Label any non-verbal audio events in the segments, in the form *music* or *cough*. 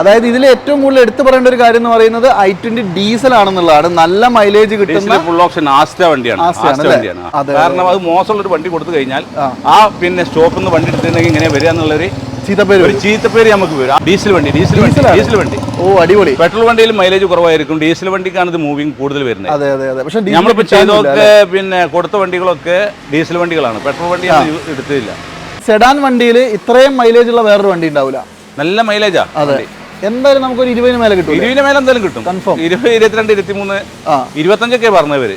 അതായത് ഇതിൽ ഏറ്റവും കൂടുതൽ എടുത്തു പറയേണ്ട ഒരു കാര്യം എന്ന് പറയുന്നത് ഐ ട്വന്റി ഡീസൽ ആണെന്നുള്ളതാണ് നല്ല മൈലേജ് കിട്ടുന്ന ഫുൾ ഓപ്ഷൻ ആസ്റ്റ വണ്ടിയാണ്. കാരണം അത്. മോശമുള്ള ഒരു വണ്ടി കൊടുത്തു കഴിഞ്ഞാൽ ആ. പിന്നെ സ്റ്റോപ്പിൽ നിന്ന് വണ്ടി എടുത്തിട്ടുണ്ടെങ്കിൽ ഇങ്ങനെ വരിക എന്നുള്ളൊരു ചീത്തപ്പേര് നമുക്ക് വരും. ഡീസൽ വണ്ടി ഡീസൽ വണ്ടി. ഡീസൽ വണ്ടി. ഓ അടിപൊളി. പെട്രോൾ വണ്ടിയിൽ മൈലേജ് കുറവായിരിക്കും. ഡീസൽ വണ്ടിക്കാണ് ഇത് മൂവിങ് കൂടുതൽ വരുന്നത്. അതെ അതെ അതെ. പക്ഷേ നമ്മളിപ്പോൾ നമ്മളിപ്പോ ചെയ്തൊക്കെ പിന്നെ കൊടുത്ത വണ്ടികളൊക്കെ ഡീസൽ വണ്ടികളാണ്. പെട്രോൾ വണ്ടി എടുത്തില്ല. സെഡാൻ വണ്ടിയിൽ ഇത്രയും മൈലേജ് ഉള്ള വേറൊരു വണ്ടി ഉണ്ടാവില്ല നല്ല മൈലേജാ അതെ. എന്തായാലും നമുക്ക് നമുക്കൊരു ഇരുപതിന് മേലെ കിട്ടും ഇരുപതിന് മേലെ എന്തായാലും കിട്ടും. കൺഫേം ഇരുപത് ഇരുപത്തിരണ്ട് ഇരുപത്തിമൂന്ന് ആ. ഇരുപത്തഞ്ചൊക്കെ പറഞ്ഞവര്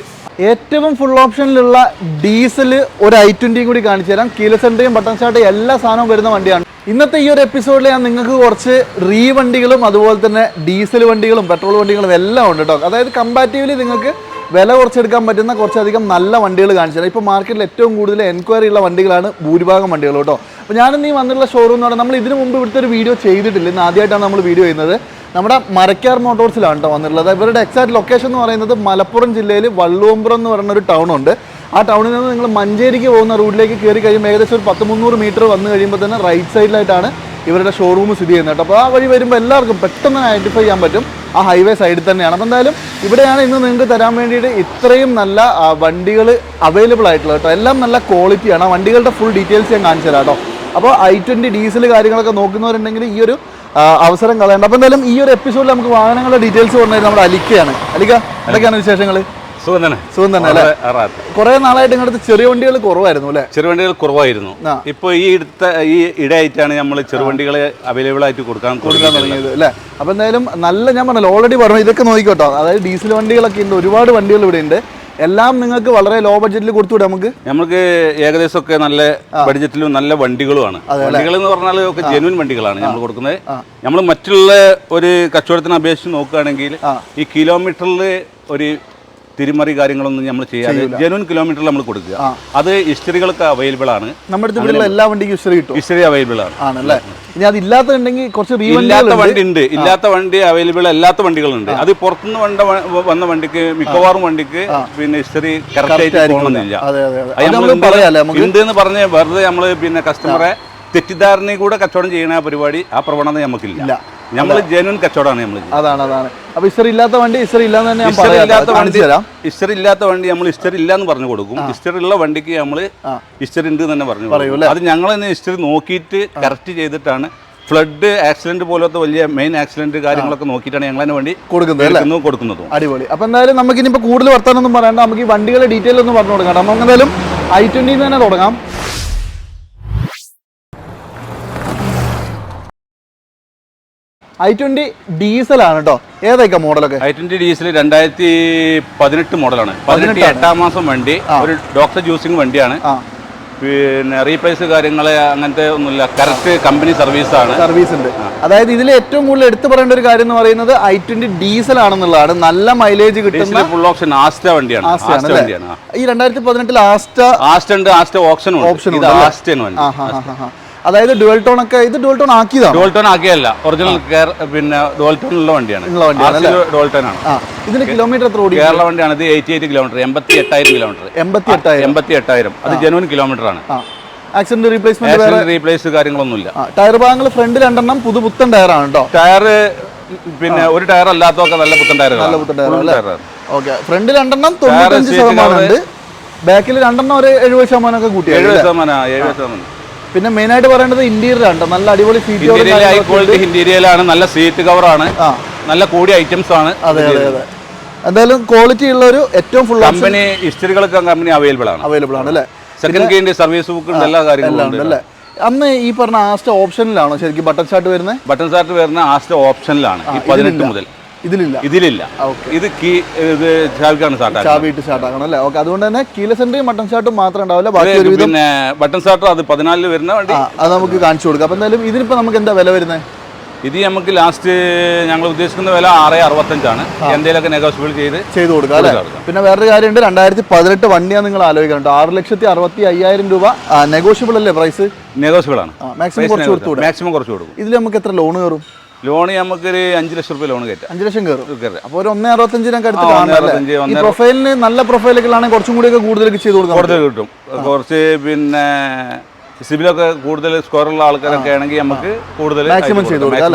ഏറ്റവും ഫുൾ ഓപ്ഷനിലുള്ള ഡീസൽ ഒരു ഐ ട്വന്റിയും കൂടി കാണിച്ചു തരാം. കീലസെൻട്രിയും ബട്ടൺ സ്റ്റാർട്ട് എല്ലാ സാധനവും വരുന്ന വണ്ടിയാണ്. ഇന്നത്തെ ഈ ഒരു എപ്പിസോഡിൽ ഞാൻ നിങ്ങൾക്ക് കുറച്ച് റീ വണ്ടികളും അതുപോലെ തന്നെ ഡീസൽ വണ്ടികളും പെട്രോൾ വണ്ടികളും എല്ലാം ഉണ്ട് കേട്ടോ അതായത് കമ്പാറ്റീവ്ലി നിങ്ങൾക്ക് വില കുറച്ചെടുക്കാൻ പറ്റുന്ന കുറച്ചധികം നല്ല വണ്ടികൾ കാണിച്ചു തരാം. ഇപ്പോൾ മാർക്കറ്റിൽ ഏറ്റവും കൂടുതൽ എൻക്വയറി ഉള്ള വണ്ടികളാണ് ഭൂരിഭാഗം വണ്ടികൾ കേട്ടോ അപ്പോൾ ഞാനിന്ന് ഈ വന്നിട്ടുള്ള ഷോറൂം എന്ന് പറഞ്ഞാൽ നമ്മൾ ഇതിനു മുമ്പ് ഇവിടുത്തെ ഒരു വീഡിയോ ചെയ്തിട്ടില്ല. ഇന്ന് ആദ്യമായിട്ടാണ് നമ്മൾ വീഡിയോ ചെയ്യുന്നത്. നമ്മുടെ മരക്കാർ മോട്ടോഴ്സിലാണ് കേട്ടോ വന്നിട്ടുള്ളത്. ഇവരുടെ എക്സാക്ട് ലൊക്കേഷൻ എന്ന് പറയുന്നത് മലപ്പുറം ജില്ലയിൽ വള്ളുവമ്പുറം എന്ന് പറയുന്ന ഒരു ടൗൺ ഉണ്ട്. ആ ടൗണിൽ നിന്ന് നിങ്ങൾ മഞ്ചേരിക്ക് പോകുന്ന റൂട്ടിലേക്ക് കയറി കഴിയുമ്പോൾ ഏകദേശം ഒരു പത്ത് മുന്നൂറ് മീറ്റർ വന്നു കഴിയുമ്പോൾ തന്നെ റൈറ്റ് സൈഡിലായിട്ടാണ് ഇവരുടെ ഷോറൂം സ്ഥിതി ചെയ്യുന്നത് കേട്ടോ അപ്പോൾ ആ വഴി വരുമ്പോൾ എല്ലാവർക്കും പെട്ടെന്ന് ഐഡന്റിഫൈ ചെയ്യാൻ പറ്റും. ആ ഹൈവേ സൈഡിൽ തന്നെയാണ്. അപ്പോൾ എന്തായാലും ഇവിടെയാണ് ഇന്ന് നിങ്ങൾക്ക് തരാൻ വേണ്ടിയിട്ട് ഇത്രയും നല്ല വണ്ടികൾ അവൈലബിൾ ആയിട്ടുള്ളത് കേട്ടോ എല്ലാം നല്ല ക്വാളിറ്റിയാണ് ആ വണ്ടികളുടെ ഫുൾ ഡീറ്റെയിൽസ് ഞാൻ കാണിച്ചു തരാം കേട്ടോ അപ്പോൾ ഐ ട്വന്റി ഡീസൽ കാര്യങ്ങളൊക്കെ നോക്കുന്നവരുണ്ടെങ്കിൽ ഈ ഒരു അവസരം കളയണ്ട. അപ്പോൾ എന്തായാലും ഈ ഒരു എപ്പിസോഡിൽ നമുക്ക് വാഹനങ്ങളുടെ ഡീറ്റെയിൽസ് പറഞ്ഞാൽ നമ്മുടെ അലിക്കയാണ്. അലിക്ക എന്തൊക്കെയാണ് വിശേഷങ്ങൾ? സുഖം തന്നെ. സുഖം തന്നെ അല്ലേ? കുറെ നാളായിട്ട് ഇങ്ങനത്തെ ചെറിയ വണ്ടികൾ കുറവായിരുന്നു അല്ലേ? ചെറിയ വണ്ടികൾ കുറവായിരുന്നു. ഇപ്പൊ ഈ ഇടുത്ത ഈ ഇടയായിട്ടാണ് നമ്മൾ ചെറുവണ്ടികളെ അവൈലബിൾ ആയിട്ട് കൊടുക്കാൻ കൊടുക്കാൻ തുടങ്ങിയത് തുടങ്ങിയത് അല്ലേ? അപ്പോൾ എന്തായാലും നല്ല ഞാൻ പറഞ്ഞല്ലോ ഓൾറെഡി പറഞ്ഞു ഇതൊക്കെ നോക്കിക്കോട്ടോ. അതായത് ഡീസൽ വണ്ടികളൊക്കെ ഉണ്ട് ഒരുപാട് വണ്ടികൾ ഇവിടെ ഉണ്ട് എല്ലാം നിങ്ങൾക്ക് വളരെ ലോ ബഡ്ജറ്റിൽ കൊടുത്തുവിടാം നമുക്ക് നമുക്ക്. ഏകദേശം ഒക്കെ നല്ല ബഡ്ജറ്റിലും നല്ല വണ്ടികളുമാണ്. വണ്ടികൾ എന്ന് പറഞ്ഞാൽ ഒക്കെ ജെനുവിൻ വണ്ടികളാണ് നമ്മൾ കൊടുക്കുന്നത്. നമ്മൾ മറ്റുള്ള ഒരു കച്ചവടത്തിന് അപേക്ഷിച്ച് നോക്കുകയാണെങ്കിൽ ഈ കിലോമീറ്ററിൽ ഒരു തിരിമറി കാര്യങ്ങളൊന്നും നമ്മൾ ചെയ്യാതെ ജനുവൻ കിലോമീറ്റർ നമ്മൾ കൊടുക്കുക. അത് ഹിസ്റ്ററികൾക്ക് അവൈലബിൾ ആണ്. നമ്മുടെ ഇവിടെയുള്ള എല്ലാ വണ്ടിക്കും ഹിസ്റ്ററി കിട്ടും. ഹിസ്റ്ററി അവൈലബിൾ ആണ്. ആണല്ലേ? ഇനി അത് ഇല്ലാത്തതുണ്ടെങ്കിൽ കുറച്ച് ഇല്ലാത്ത വണ്ടി ഉണ്ട്. ഇല്ലാത്ത വണ്ടി അവൈലബിൾ അല്ലാത്ത വണ്ടികളുണ്ട്. അത് പുറത്തുനിന്ന് വണ്ട വന്ന വണ്ടിക്ക് മിക്കവാറും വണ്ടിക്ക് പിന്നെ ഹിസ്റ്ററി കറക്റ്റ് ആയിട്ട് പോകണമെന്നില്ല. നമ്മൾ ഉണ്ട് എന്ന് പറഞ്ഞ് വെറുതെ നമ്മൾ പിന്നെ കസ്റ്റമറെ തെറ്റിദ്ധാരണയിൽ കൂടെ കച്ചവടം ചെയ്യണ പരിപാടി ആ പ്രവണത നമുക്കില്ല. നമ്മൾ ജെനുവൻ കച്ചവടമാണ് നമ്മൾ അതാണ് അതാണ്. അപ്പൊ ഹിസ്റ്ററി ഇല്ലാത്ത വണ്ടി ഹിസ്റ്ററി ഇല്ലാന്ന് തന്നെ ഹിസ്റ്ററി ഇല്ലാത്ത വണ്ടി ഇസ്റ്റർ ഇല്ലാത്ത വണ്ടി നമ്മൾ ഹിസ്റ്ററി ഇല്ല എന്ന് പറഞ്ഞു കൊടുക്കും. ഹിസ്റ്ററി ഉള്ള വണ്ടിക്ക് നമ്മൾ ഹിസ്റ്ററി ഉണ്ട് തന്നെ പറഞ്ഞു കൊടുക്കും. അത് ഞങ്ങൾ തന്നെ ഹിസ്റ്ററി നോക്കിയിട്ട് കറക്റ്റ് ചെയ്തിട്ടാണ് ഫ്ലഡ് ആക്സിഡന്റ് പോലത്തെ വലിയ മെയിൻ ആക്സിഡന്റ് കാര്യങ്ങളൊക്കെ നോക്കിയിട്ടാണ് ഞങ്ങൾ തന്നെ വണ്ടി കൊടുക്കുന്നത് കൊടുക്കുന്നത്. അടിപൊളി. അപ്പൊ എന്തായാലും നമുക്ക് ഇനിയിപ്പോ കൂടുതൽ വർത്താനൊന്നും പറയണ്ട. നമുക്ക് ഈ വണ്ടികളുടെ ഡീറ്റെയിൽ ഒന്ന് പറഞ്ഞു കൊടുക്കാം നമുക്ക് എന്തായാലും ഐ ട്വന്റിന്ന് തന്നെ തുടങ്ങാം. ഐ ട്വന്റി ഡീസലാണ് കേട്ടോ ഏതൊക്കെ മോഡലൊക്കെ? ഐ ട്വന്റി ഡീസൽ രണ്ടായിരത്തി പതിനെട്ട് മോഡലാണ്. പതിനെട്ട് എട്ടാം മാസം വണ്ടി ഒരു ഡോക്ടർ ജ്യൂസിങ് വണ്ടിയാണ്. പിന്നെ റീപ്ലേസ് കാര്യങ്ങളെ അങ്ങനത്തെ ഒന്നുമില്ല. കറക്റ്റ് കമ്പനി സർവീസ് ആണ് സർവീസ് ഉണ്ട് അതായത് ഇതിൽ ഏറ്റവും കൂടുതൽ എടുത്തു പറയേണ്ട ഒരു കാര്യം എന്ന് പറയുന്നത് ഐ ട്വന്റി ഡീസൽ ആണെന്നുള്ളതാണ് നല്ല മൈലേജ് കിട്ടുന്ന ഫുൾ ഓപ്ഷൻ ആസ്റ്റ വണ്ടിയാണ്. ആസ്റ്റ വണ്ടിയാണ്. ഈ രണ്ടായിരത്തി പതിനെട്ടിൽ ആസ്റ്റ ആസ്റ്റ ഉണ്ട് ആസ്റ്റ ഓപ്ഷൻ ഓപ്ഷൻ? ആസ്റ്റയാണ് വണ്ടി. അതായത് ഡുവൽ ടോൺ ഒക്കെ ഇത് ഡുവൽ ടോൺ ആക്കിയതാണ്? ഡുവൽ ടോൺ ആക്കിയല്ല ഒറിജിനൽ പിന്നെ ഡോൾട്ടൺ ഉള്ള വണ്ടിയാണ് ഡുവൽ ടോൺ ആണ്. ഇതിന് കിലോമീറ്റർ എത്ര ഓടി കേരള വണ്ടിയാണ് ഇത് എയ്റ്റി എയ്റ്റ് കിലോമീറ്റർ എൺപത്തി എട്ടായിരം കിലോമീറ്റർ എൺപത്തി എട്ടായിരം എൺപത്തി എട്ടായിരം അത് ജനുവൻ കിലോമീറ്റർ ആണ് ആക്സിഡന്റ് റീപ്ലേസ്മെന്റ് റീപ്ലേസ് കാര്യങ്ങളൊന്നുമില്ല. ഇല്ല ടയർ ഭാഗങ്ങൾ ഫ്രണ്ട് രണ്ടെണ്ണം പുതു പുതുപുത്തൻ ടയറാണ് കേട്ടോ ടയർ പിന്നെ ഒരു ടയർ അല്ലാത്തതൊക്കെ നല്ല പുത്തൻ ടയർ നല്ല പുത്തൻ ടയർ ഓക്കെ ഫ്രണ്ട് രണ്ടെണ്ണം തൊണ്ണൂറ്റഞ്ച് ശതമാനം. ഉണ്ട് ബാക്കിൽ രണ്ടെണ്ണം ഒരു എഴുപത് ശതമാനം ഒക്കെ കൂട്ടി എഴുപത് ശതമാനം എഴുപത് ശതമാനം. പിന്നെ മെയിൻ ആയിട്ട് പറയേണ്ടത് ഇന്റീരിയർ ആണ്. നല്ല അടിപൊളി സീറ്റ് ഇന്റീരിയലാണ് നല്ല സീറ്റ് കവർ ആണ്. നല്ല കൂടിയ ഐറ്റംസ് ആണ് അതെ അതെ അതെ. എന്തായാലും ക്വാളിറ്റി ഉള്ള ഒരു ഏറ്റവും ഫുൾ കമ്പനി ഹിസ്റ്ററികളൊക്കെ കമ്പനി അവൈലബിൾ ആണ്. അവൈലബിൾ ആണ് അല്ലേ? സെക്കൻഡ് സർവീസ് ബുക്ക് എല്ലാ കാര്യങ്ങളും അല്ലേ? അന്ന് ഈ പറഞ്ഞ ആസ്റ്റ് ഓപ്ഷനിലാണോ ശരിക്കും ബട്ടൺ ഷാർട്ട് വരുന്നത്? ബട്ടൺ ഷാർട്ട് വരുന്ന ആസ്റ്റ് ഓപ്ഷനിലാണ് പതിനെട്ട് മുതൽ. ഇതിലില്ല. ഇതിലില്ല. ഇത് കീ ഇത് ചാവിക്കാണ് സ്റ്റാർട്ട് ചാവിയിട്ട് സ്റ്റാർട്ട് ആക്കണം അല്ലേ? ഓക്കെ അതുകൊണ്ട് തന്നെ കീല സെന്ററും ബട്ടൺ ഷാർട്ടും മാത്രം ഉണ്ടാവില്ല ബാക്കി ഒരു പിന്നെ ബട്ടൺ സാർട്ട് അത് പതിനാലിൽ വരുന്ന വണ്ടി. അത് നമുക്ക് കാണിച്ചു കൊടുക്കാം. അപ്പം എന്തായാലും ഇതിനിപ്പോ നമുക്ക് എന്താ വില വരുന്നത് ഇത് നമുക്ക് ലാസ്റ്റ് ഞങ്ങൾ ഉദ്ദേശിക്കുന്ന വില ആറ് അറുപത്തഞ്ചാണ്. എന്തെങ്കിലുമൊക്കെ നെഗോഷ്യബിൾ ചെയ്ത് ചെയ്ത് കൊടുക്കാം അല്ലേ. പിന്നെ വേറൊരു കാര്യമുണ്ട്. രണ്ടായിരത്തി പതിനെട്ട് വണ്ടിയാണ് നിങ്ങൾ ആലോചിക്കുന്നുണ്ട് ആറ് ലക്ഷത്തി അറുപത്തി അയ്യായിരം രൂപ നെഗോഷ്യബിൾ അല്ലേ പ്രൈസ് നെഗോഷ്യബിൾ ആണ്. മാക്സിമം കുറച്ച് കൊടുത്തു മാക്സിമം കുറച്ച് കൊടുക്കും. ഇതിൽ നമുക്ക് എത്ര ലോൺ കയറും? ലോൺ നമുക്കൊരു അഞ്ച് ലക്ഷം രൂപ ലോൺ കയറ്റാം അഞ്ച് ലക്ഷം കയറും കയറാം. അപ്പോൾ ഒരു ഒന്നേ അറുപത്തഞ്ചിനൊക്കെ അടുത്ത്? അറുപത്തഞ്ച്, പ്രൊഫൈലിന് നല്ല പ്രൊഫൈലൊക്കെ ആണെങ്കിൽ കുറച്ചും കൂടി ഒക്കെ കൂടുതൽ ചെയ്ത് കൊടുക്കാം കൂടുതൽ കിട്ടും കുറച്ച് പിന്നെ സിബിലൊക്കെ കൂടുതൽ സ്കോറുള്ള ആൾക്കാരൊക്കെ ആണെങ്കിൽ നമുക്ക് കൂടുതൽ മാക്സിമം ചെയ്ത് കൊടുക്കാം.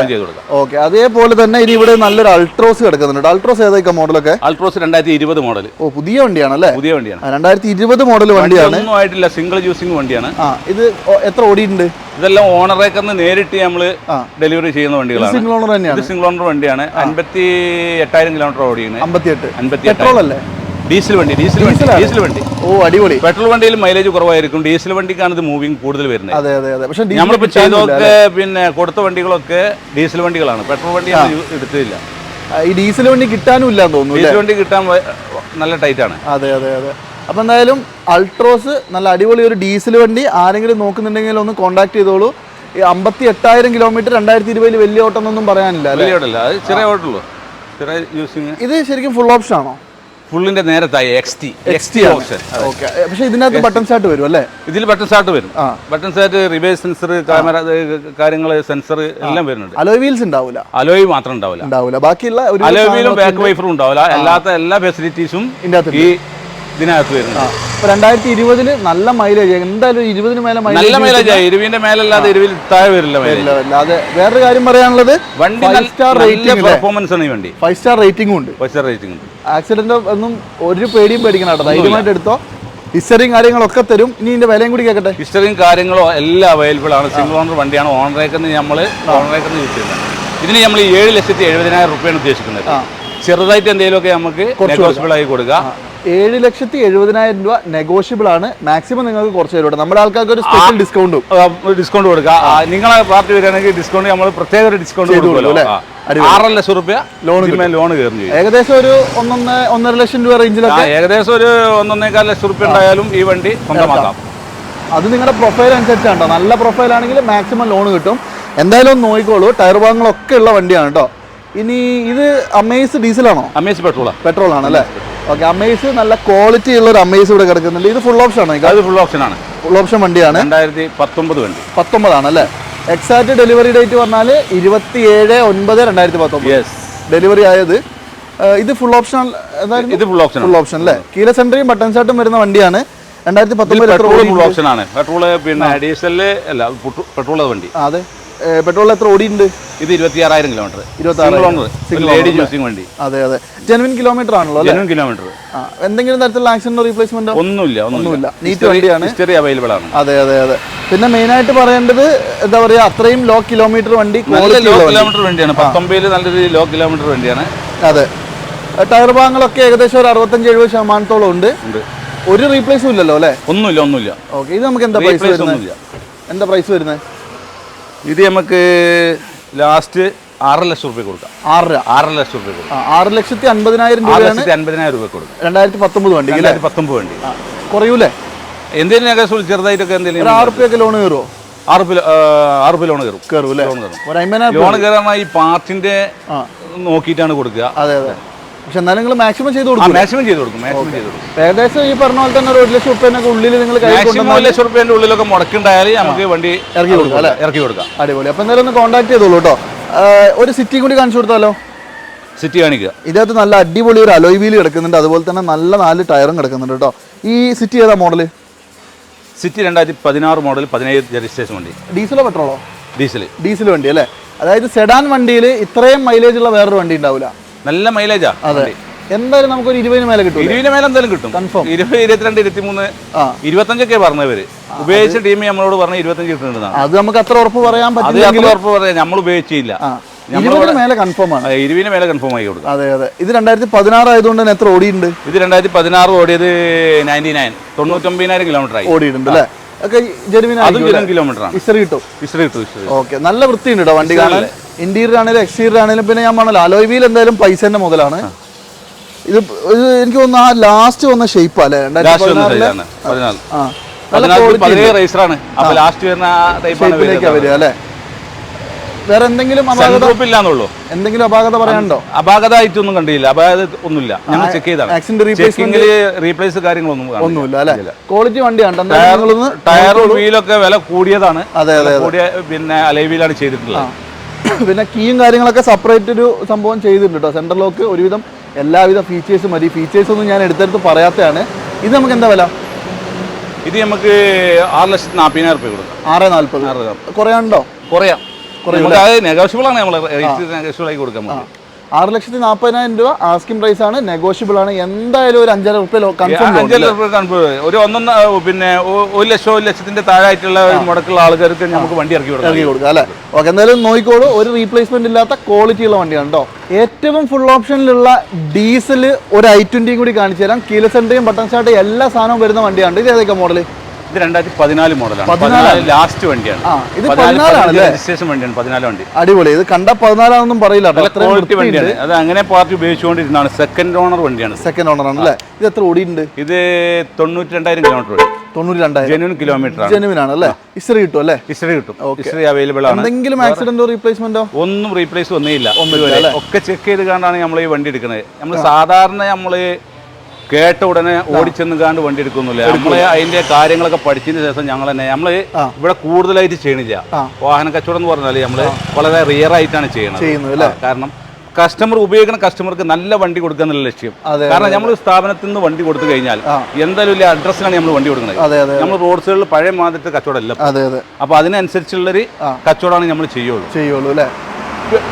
ഓക്കെ. അതേപോലെ തന്നെ ഇനി ഇവിടെ നല്ലൊരു അൾട്രോസ് കിടക്കുന്നുണ്ട്. അൾട്രോസ് ഏതൊക്കെ മോഡലൊക്കെ? അൾട്രോസ് രണ്ടായിരത്തി ഇരുപത് മോഡൽ ഓ പുതിയ വണ്ടിയാണ് അല്ലേ? പുതിയ വണ്ടിയാണ്. രണ്ടായിരത്തി ഇരുപത് മോഡൽ വണ്ടിയാണ്. ഒന്നും ആയിട്ടില്ല. സിംഗിൾ യൂസിങ് വണ്ടിയാണ്. ആ ഇത് എത്ര ഓടിയിട്ടുണ്ട്? ഇതെല്ലാം ഓണറേക്കന്ന് നേരിട്ട് നമ്മൾ ഡെലിവറി ചെയ്യുന്ന വണ്ടികളാണ്. സിംഗിൾ ഓണർ തന്നെയാണ്. സിംഗിൾ ഓണർ വണ്ടിയാണ്. അൻപത്തി എട്ടായിരം കിലോമീറ്റർ ഓടിയാണ് അമ്പത്തി എട്ട് അൻപത്തി പെട്രോൾ അല്ലേ ഡീസൽ വണ്ടി ഡീസൽ വണ്ടി ഡീസൽ വണ്ടി. ഓ അടിപൊളി. പെട്രോൾ വണ്ടിയിൽ മൈലേജ് കുറവായിരിക്കും. ഡീസൽ വണ്ടിക്കാണ് ഇത് മൂവിങ് കൂടുതൽ വരുന്നത്. അതെ അതെ അതെ. പക്ഷെ നമ്മളിപ്പോൾ ചെയ്തൊക്കെ പിന്നെ കൊടുത്ത വണ്ടികളൊക്കെ ഡീസൽ വണ്ടികളാണ്. പെട്രോൾ വണ്ടി എടുത്തില്ല ഈ ഡീസൽ വണ്ടി കിട്ടാനും ഇല്ല തോന്നുന്നു ഡീസൽ വണ്ടി കിട്ടാൻ നല്ല ടൈറ്റ് ആണ് അതെ അതെ അതെ. അപ്പൊ എന്തായാലും അൾട്രോസ് നല്ല അടിപൊളി ഒരു ഡീസൽ വണ്ടി ആരെങ്കിലും നോക്കുന്നുണ്ടെങ്കിൽ ഒന്ന് കോൺടാക്ട് ചെയ്തോളൂ. ഈ അമ്പത്തി എട്ടായിരം കിലോമീറ്റർ രണ്ടായിരത്തി ഇരുപതിൽ വലിയ ഓട്ടം എന്നൊന്നും പറയാനില്ല വലിയ അത് ചെറിയ ചെറിയ യൂസിങ് ഇത് ശരിക്കും ഫുൾ ഓപ്ഷൻ ആണോ? ഫുള്ളിന്റെ നേരത്തായി X T X T option. Okay പക്ഷെ ഇതിനകത്ത് ബട്ടൺ സ്റ്റാർട്ട് വരും അല്ലേ? ഇതിൽ ബട്ടൺ സ്റ്റാർട്ട് വരും. Button start reverse sensor camera കാര്യങ്ങൾ സെൻസർ എല്ലാം വരുന്നുണ്ട്. അലോയ് വീൽസ് ഉണ്ടാവില്ല അലോയ് മാത്രം ഉണ്ടാവില്ല ഉണ്ടാവില്ല ബാക്കിയുള്ള അലോയ് വീലും ബാക്ക് വൈഫറും ഉണ്ടാവില്ല അല്ലാത്ത എല്ലാ ഫെസിലിറ്റീസും ഈ ഇതിനകത്ത് വരുന്നത്. രണ്ടായിരത്തി ഇരുപതിന് നല്ല മൈലേജ് എന്തായാലും ഇരുപതിന് മേലെ നല്ല മൈലേജ് ആയി. ഇരുവിന്റെ മേലല്ലാതെ ഇരുവിൽ താഴെ വരില്ല അതെ വേറൊരു കാര്യം പറയാനുള്ളത് വണ്ടി ഫൈവ് സ്റ്റാർ റേറ്റിംഗ് പെർഫോമൻസ് ആണ് ഈ വണ്ടി. ഫൈവ് സ്റ്റാർ റേറ്റിംഗും ഉണ്ട്. ഫൈവ് സ്റ്റാർ റേറ്റിംഗ് ഉണ്ട്. ആക്സിഡന്റ് ഒന്നും ഒരു പേടിയും പേടിക്കണം കേട്ടോ. ധൈര്യമായിട്ട് എടുത്തോ. ഹിസ്റ്ററിയും കാര്യങ്ങളൊക്കെ തരും. ഇനി ഇതിന്റെ വിലയും കൂടി കേൾക്കട്ടെ ഹിസ്റ്ററിയും കാര്യങ്ങളോ എല്ലാം അവൈലബിൾ ആണ്. സിംഗിൾ ഓണർ വണ്ടിയാണ്. ഓണറേക്കെന്ന് നമ്മൾ ഓണറേക്കെന്ന് യൂസ് ചെയ്യുന്നത്. ഇതിന് നമ്മൾ ഏഴ് ലക്ഷത്തി എഴുപതിനായിരം റുപ്യാണ് ഉദ്ദേശിക്കുന്നത്. ചെറുതായിട്ട് എന്തെങ്കിലുമൊക്കെ നമുക്ക് നെഗോസിബിൾ ആയി കൊടുക്കുക ഏഴ് ലക്ഷത്തി എഴുപതിനായിരം രൂപ നെഗോഷ്യബിൾ ആണ്. മാക്സിമം നിങ്ങൾക്ക് കുറച്ച് തരും നമ്മുടെ ആൾക്കാർക്ക് ഒരു സ്പെഷ്യൽ ഡിസ്കൗണ്ടും ഡിസ്കൗണ്ട് കൊടുക്കുക നിങ്ങളെ പാർട്ടി വരികയാണെങ്കിൽ ഡിസ്കൗണ്ട് നമ്മൾ പ്രത്യേക ഒരു ഡിസ്കൗണ്ട് കൊടുക്കുമല്ലോ. ആറര ലക്ഷം റുപ്യ ലോൺ ലോൺ കയറി ഏകദേശം ഒരു ഒന്നൊന്ന് ഒന്നര ലക്ഷം രൂപ റേഞ്ചിലൊക്കെ ഏകദേശം ഒരു ഒന്നൊന്നേക്കാൽ ലക്ഷം റുപ്യ ഉണ്ടായാലും ഈ വണ്ടി സ്വന്തമാക്കാം. അത് നിങ്ങളുടെ പ്രൊഫൈൽ അനുസരിച്ചാണ് കേട്ടോ നല്ല പ്രൊഫൈൽ ആണെങ്കിൽ മാക്സിമം ലോൺ കിട്ടും. എന്തായാലും നോക്കിക്കോളൂ. ടയർ ഭാഗങ്ങളൊക്കെ ഉള്ള വണ്ടിയാണ് കേട്ടോ ഇനി ഇത് അമേസ് ഡീസലാണോ അമേസ് പെട്രോളാ പെട്രോൾ ആണ് അല്ലേ? ഓക്കെ അമേസ് നല്ല ക്വാളിറ്റി ഉള്ള ഒരു അമേസ് ഇവിടെ കിടക്കുന്നുണ്ട്. ഇത് ഫുൾ ഓപ്ഷൻ ആണോ ഇത് ഫുൾ ഓപ്ഷൻ ആണ്. ഫുൾ ഓപ്ഷൻ വണ്ടിയാണ്. രണ്ടായിരത്തി പത്തൊമ്പത് വണ്ടി. പത്തൊമ്പതാണ് അല്ലേ? എക്സാക്ട് ഡെലിവറി ഡേറ്റ് പറഞ്ഞാൽ ഇരുപത്തി ഏഴ് ഒൻപത് രണ്ടായിരത്തി പത്തൊമ്പത് യെസ് ഡെലിവറി ആയത് ഇത് ഫുൾ ഓപ്ഷൻ ഇത് ഫുൾ ഓപ്ഷൻ ഫുൾ ഓപ്ഷൻ അല്ലേ? കീല സെൻട്രിയും ബട്ടൺ ഷാട്ടും വരുന്ന വണ്ടിയാണ്. രണ്ടായിരത്തി പത്തൊമ്പത് പെട്രോൾ ഫുൾ ഓപ്ഷൻ ആണ്. പെട്രോൾ പിന്നെ ഡീസൽ അല്ല പെട്രോൾ വണ്ടി. അതെ. പെട്രോൾ എത്ര ഓടിയിട്ടുണ്ട്? ഇത് ഇരുപത്തി ആറായിരം കിലോമീറ്റർ വണ്ടി. അതെ അതെ. ജെനുവിൻ കിലോമീറ്റർ ആണല്ലോ ജനുവൻ കിലോമീറ്റർ എന്തെങ്കിലും തരത്തിലുള്ള ആക്സിഡന്റ് റീപ്ലേസ്മെന്റ് ഒന്നുമില്ല ഒന്നുമില്ല. നീറ്റ് വണ്ടിയാണ്. ഹിസ്റ്ററി അവൈലബിൾ ആണ്. അതെ അതെ അതെ. പിന്നെ മെയിൻ ആയിട്ട് പറയേണ്ടത് എന്താ പറയാ അത്രയും ലോ കിലോമീറ്റർ വണ്ടി നല്ല ലോ. കിലോമീറ്റർ വണ്ടിയാണ്. പത്തൊമ്പതിൽ നല്ലൊരു ലോ കിലോമീറ്റർ വണ്ടിയാണ്. അതെ. ടയർ ഭാഗങ്ങളൊക്കെ ഏകദേശം ഒരു അറുപത്തഞ്ച് എഴുപത് ശതമാനത്തോളം ഉണ്ട്. ഒരു റീപ്ലേസും ഇല്ലല്ലോ അല്ലേ? ഒന്നുമില്ല ഒന്നുമില്ല. ഓക്കെ ഇത് നമുക്ക് എന്താ പ്രൈസ് വരുന്നത്? എന്താ പ്രൈസ് വരുന്നത്? ഇത് നമുക്ക് ലാസ്റ്റ് ആറ് ലക്ഷം രൂപ കൊടുക്കാം. ആറ് ആറ് ലക്ഷം രൂപ കൊടുക്കാം. ആറ് ലക്ഷത്തി അൻപതിനായിരം ആറ് രൂപയാണ് ലക്ഷത്തി അൻപതിനായിരം രൂപ കൊടുക്കാം. രണ്ടായിരത്തി പത്തൊമ്പത് വണ്ടി അല്ലേ? രണ്ടായിരത്തി പത്തൊമ്പത് വേണ്ടി. കുറയൂലെ കുറയൂലേ? എന്തെങ്കിലും ഏകദേശം ചെറുതായിട്ടൊക്കെ ഒരു എന്തെങ്കിലും ആറ് റുപ്യൊക്കെ ലോൺ കയറുമോ ആറ് രൂപ ആറ് രൂപ ലോൺ കയറും കയറും അല്ലേ? ലോൺ കയറും ഒരു അമ്പതിനായിരം ലോൺ കയറാൻ ഈ പാർട്ടിന്റെ നോക്കിയിട്ടാണ് കൊടുക്കുക. അതെ അതെ. പക്ഷെ എന്നാലും നിങ്ങൾ മാക്സിമം ചെയ്ത് കൊടുക്കും മാക്സിമം ചെയ്ത് കൊടുക്കും മാക്സിമം ചെയ്ത് കൊടുക്കും. ഏകദേശം ഈ പറഞ്ഞ പോലെ തന്നെ ഒരു ലക്ഷം റുപ്യനൊക്കെ ഉള്ളിൽ നിങ്ങൾ മാക്സിമം ഒരു ലക്ഷം ഉപ്പേന്റെ ഉള്ളിലൊക്കെ മുടക്കുണ്ടായാൽ നമുക്ക് വണ്ടി ഇറക്കി കൊടുക്കാം അല്ലേ? ഇറക്കി കൊടുക്കാം. അടിപൊളി. അപ്പൊ എന്തായാലും ഒന്ന് കോൺടാക്ട് ചെയ്തോളൂ കേട്ടോ. ഒരു സിറ്റി കൂടി കാണിച്ചു കൊടുത്താലോ? സിറ്റി കാണിക്കുക. ഇതിനകത്ത് നല്ല അടിപൊളി ഒരു അലോയ് വീൽ കിടക്കുന്നുണ്ട്. അതുപോലെ തന്നെ നല്ല നാല് ടയറും കിടക്കുന്നുണ്ട് കേട്ടോ. ഈ സിറ്റി ഏതാ മോഡൽ സിറ്റി രണ്ടായിരത്തി പതിനാറ് മോഡൽ പതിനേഴ് രജിസ്ട്രേഷൻ വണ്ടി. ഡീസലോ പെട്രോളോ ഡീസൽ ഡീസൽ വണ്ടി അല്ലേ? അതായത് സെഡാൻ വണ്ടിയിൽ ഇത്രയും മൈലേജ് ഉള്ള വേറൊരു വണ്ടി ഉണ്ടാവില്ല നല്ല മൈലേജാ അതെ. എന്തായാലും നമുക്കൊരു ഇരുപതിന് മേലെ കിട്ടും ഇരുപതിന് മേലെ എന്തായാലും കിട്ടും. കൺഫേം ഇരുപത് ഇരുപത്തിരണ്ട് ഇരുപത്തിമൂന്ന് ഇരുപത്തഞ്ചൊക്കെ പറഞ്ഞവര് ഉപയോഗിച്ച ടീം നമ്മളോട് പറഞ്ഞ ഇരുപത്തഞ്ച് കിട്ടുന്നതാണ് അത് നമുക്ക് അത്ര ഉറപ്പ് പറയാൻ പറ്റില്ല ഉറപ്പ് പറയാം നമ്മൾ ഉപയോഗിച്ചില്ല. ഇരുവിന് മേലെ കൺഫേം ആണ്. ഇരുപതിന് മേലെ കൺഫേം ആയി കൊടുക്കും. അതെ അതെ. ഇത് രണ്ടായിരത്തി പതിനാറ് ആയതുകൊണ്ട് തന്നെ എത്ര ഓടിയിട്ടുണ്ട്? ഇത് രണ്ടായിരത്തി പതിനാറ് ഓടിയത് നയന്റി നയൻ. തൊണ്ണൂറ്റൊമ്പതിനായിരം കിലോമീറ്റർ ആയി. ഓടിയിട്ടുണ്ട് അല്ലേ? ഒക്കെ ജെനുവിൻ അതും ഇരുപത് കിലോമീറ്റർ ഹിസ്റ്ററി കിട്ടും. ഹിസ്റ്ററി കിട്ടും ഓക്കെ നല്ല വൃത്തിയുണ്ട് കേട്ടോ വണ്ടി കാണാൻ. ഇന്റീരിയർ ആണെങ്കിലും എക്സ്റ്റീരിയർ ആണെങ്കിലും പിന്നെ ഞാൻ പറഞ്ഞല്ലോ അലോയ് വീൽ എന്തായാലും പൈസന്റെ മുതലാണ്. ഇത് എനിക്ക് തോന്നുന്നു ആ ലാസ്റ്റ് വന്ന ഷേപ്പ് അല്ലേ? രണ്ടായിരത്തി പതിനാല്. ആ. നല്ല പതിനാല് quality പതിനേഴ് ലാസ്റ്റ് വരുന്ന വരിക അല്ലേ? വേറെ എന്തെങ്കിലും അപാകത? ഇല്ലാന്നുള്ളൂ എന്തെങ്കിലും അപാകത പറയാനുണ്ടോ? അപാകതമായിട്ടൊന്നും കണ്ടില്ല. അപാകത ഒന്നുമില്ല. ഞങ്ങൾ ചെക്ക് ചെയ്താണ്. ആക്സിഡന്റ് റീപ്ലേസ് കാര്യങ്ങളൊന്നും കാണില്ല. ഒന്നുമില്ല അല്ലേ? ക്വാളിറ്റി വണ്ടിയാണ്. ടയറും വീലൊക്കെ വില കൂടിയതാണ്. അതെ അതെ വില കൂടിയ പിന്നെ അലൈവിലാണ് ചെയ്തിട്ടുള്ളത്. പിന്നെ കീയും കാര്യങ്ങളൊക്കെ സെപ്പറേറ്റ് ഒരു സംഭവം ചെയ്തിട്ടുണ്ട് കേട്ടോ സെൻട്രൽ ലോക്ക് ഒരുവിധം എല്ലാവിധ ഫീച്ചേഴ്സും മതി. ഫീച്ചേഴ്സ് ഒന്നും ഞാൻ എടുത്തെടുത്ത് പറയാത്തതാണ്. ഇത് നമുക്ക് എന്താ വില? ഇത് നമുക്ക് ആറ് ലക്ഷത്തി നാൽപ്പതിനായിരം റുപ്യ കൊടുക്കാം. ആറ് ആറ് കുറയാണ്ടോ കുറയാം. നമുക്ക് അത് നെഗോഷ്യബിൾ ആണ് നമ്മൾ റേറ്റ് നെഗോഷ്യബിൾ ആയി കൊടുക്കാൻ ആറ് ലക്ഷത്തി നാൽപ്പതിനായിരം രൂപ ആസ്കിംഗ് പ്രൈസ് ആണ്. നെഗോഷ്യബിൾ ആണ്. എന്തായാലും ഒരു അഞ്ചര റുപ്യ കൺഫേം അഞ്ചര റുപ്യ കൺഫേം ഒരു ഒന്നൊന്ന പിന്നെ ഒരു ലക്ഷം ഒരു ലക്ഷത്തിന്റെ താഴായിട്ടുള്ള ഒരു മുടക്കുള്ള ആൾക്കാർക്ക് നമുക്ക് വണ്ടി ഇറക്കി കൊടുക്കാം. ഇറക്കി കൊടുക്കുക അല്ലേ? ഓക്കെ എന്തായാലും നോക്കിക്കോളൂ. ഒരു റീപ്ലേസ്മെന്റ് ഇല്ലാത്ത ക്വാളിറ്റി ഉള്ള വണ്ടിയാണ് കേട്ടോ ഏറ്റവും ഫുൾ ഓപ്ഷനിലുള്ള ഡീസൽ ഒരു ഐ ട്വന്റിയും കൂടി കാണിച്ചു തരാം. കീലസെന്റയും ബട്ടൺ സ്റ്റാർട്ട് എല്ലാ സാധനവും വരുന്ന വണ്ടിയാണ് ഇത് ഏതൊക്കെ മോഡൽ ഇത് രണ്ടായിരത്തി പതിനാല് മോഡലാണ്. പതിനാല്. ലാസ്റ്റ് വണ്ടിയാണ്. ഇത്? രജിസ്ട്രേഷൻ വണ്ടിയാണ് പതിനാല് വണ്ടി. അടിപൊളി. ഇത് കണ്ട പതിനാലാണെന്നും പറയില്ല ക്വാളിറ്റി വണ്ടിയാണ്. അത് അങ്ങനെ പാർട്ടി ഉപയോഗിച്ചുകൊണ്ടിരുന്നതാണ്. സെക്കൻഡ് ഓണർ വണ്ടിയാണ്. സെക്കൻഡ് ഓണർ ആണ് അല്ലേ ഇത് എത്ര ഓടിയിട്ടുണ്ട്? ഇത് തൊണ്ണൂറ്റി രണ്ടായിരം കിലോമീറ്റർ ഓടി കിലോമീറ്റർ ആണ്. ജെനുവിൻ ആണ് അല്ലേ ഹിസ്റ്ററി കിട്ടും അല്ലേ? ഹിസ്റ്ററി കിട്ടും. ഹിസ്റ്ററി അവൈലബിൾ ആണ്. എന്തെങ്കിലും ആക്സിഡന്റോ റീപ്ലേസ്മെന്റോ ഒന്നും റീപ്ലേസ് ഒന്നുമില്ല, ഒക്കെ ചെക്ക് ചെയ്ത് കണ്ടാണ് നമ്മൾ ഈ വണ്ടി എടുക്കുന്നത് നമ്മൾ സാധാരണ നമ്മൾ കേട്ട ഉടനെ ഓടിച്ചെന്ന് കാണ്ട് വണ്ടി എടുക്കുന്നില്ല. നമ്മൾ അതിന്റെ കാര്യങ്ങളൊക്കെ പഠിച്ചതിന് ശേഷം ഞങ്ങൾ തന്നെ നമ്മൾ ഇവിടെ കൂടുതലായിട്ട് ചെയ്യണില്ല. വാഹന കച്ചവടം എന്ന് പറഞ്ഞാൽ നമ്മൾ വളരെ റിയർ ആയിട്ടാണ് ചെയ്യണത് കാരണം കസ്റ്റമർ ഉപയോഗിക്കുന്ന കസ്റ്റമർക്ക് നല്ല വണ്ടി കൊടുക്കുക എന്നുള്ള ലക്ഷ്യം. കാരണം നമ്മൾ സ്ഥാപനത്തിൽ നിന്ന് വണ്ടി കൊടുത്തു കഴിഞ്ഞാൽ എന്തായാലും വലിയ അഡ്രസ്സിലാണ് നമ്മൾ വണ്ടി കൊടുക്കുന്നത്. നമ്മൾ റോഡ് സൈഡിൽ പഴയ മാതിരത്തെ കച്ചവടമല്ല അപ്പൊ അതിനനുസരിച്ചുള്ളൊരു കച്ചവടമാണ് നമ്മൾ ചെയ്യുള്ളൂ. ചെയ്യുള്ളൂ അല്ലേ?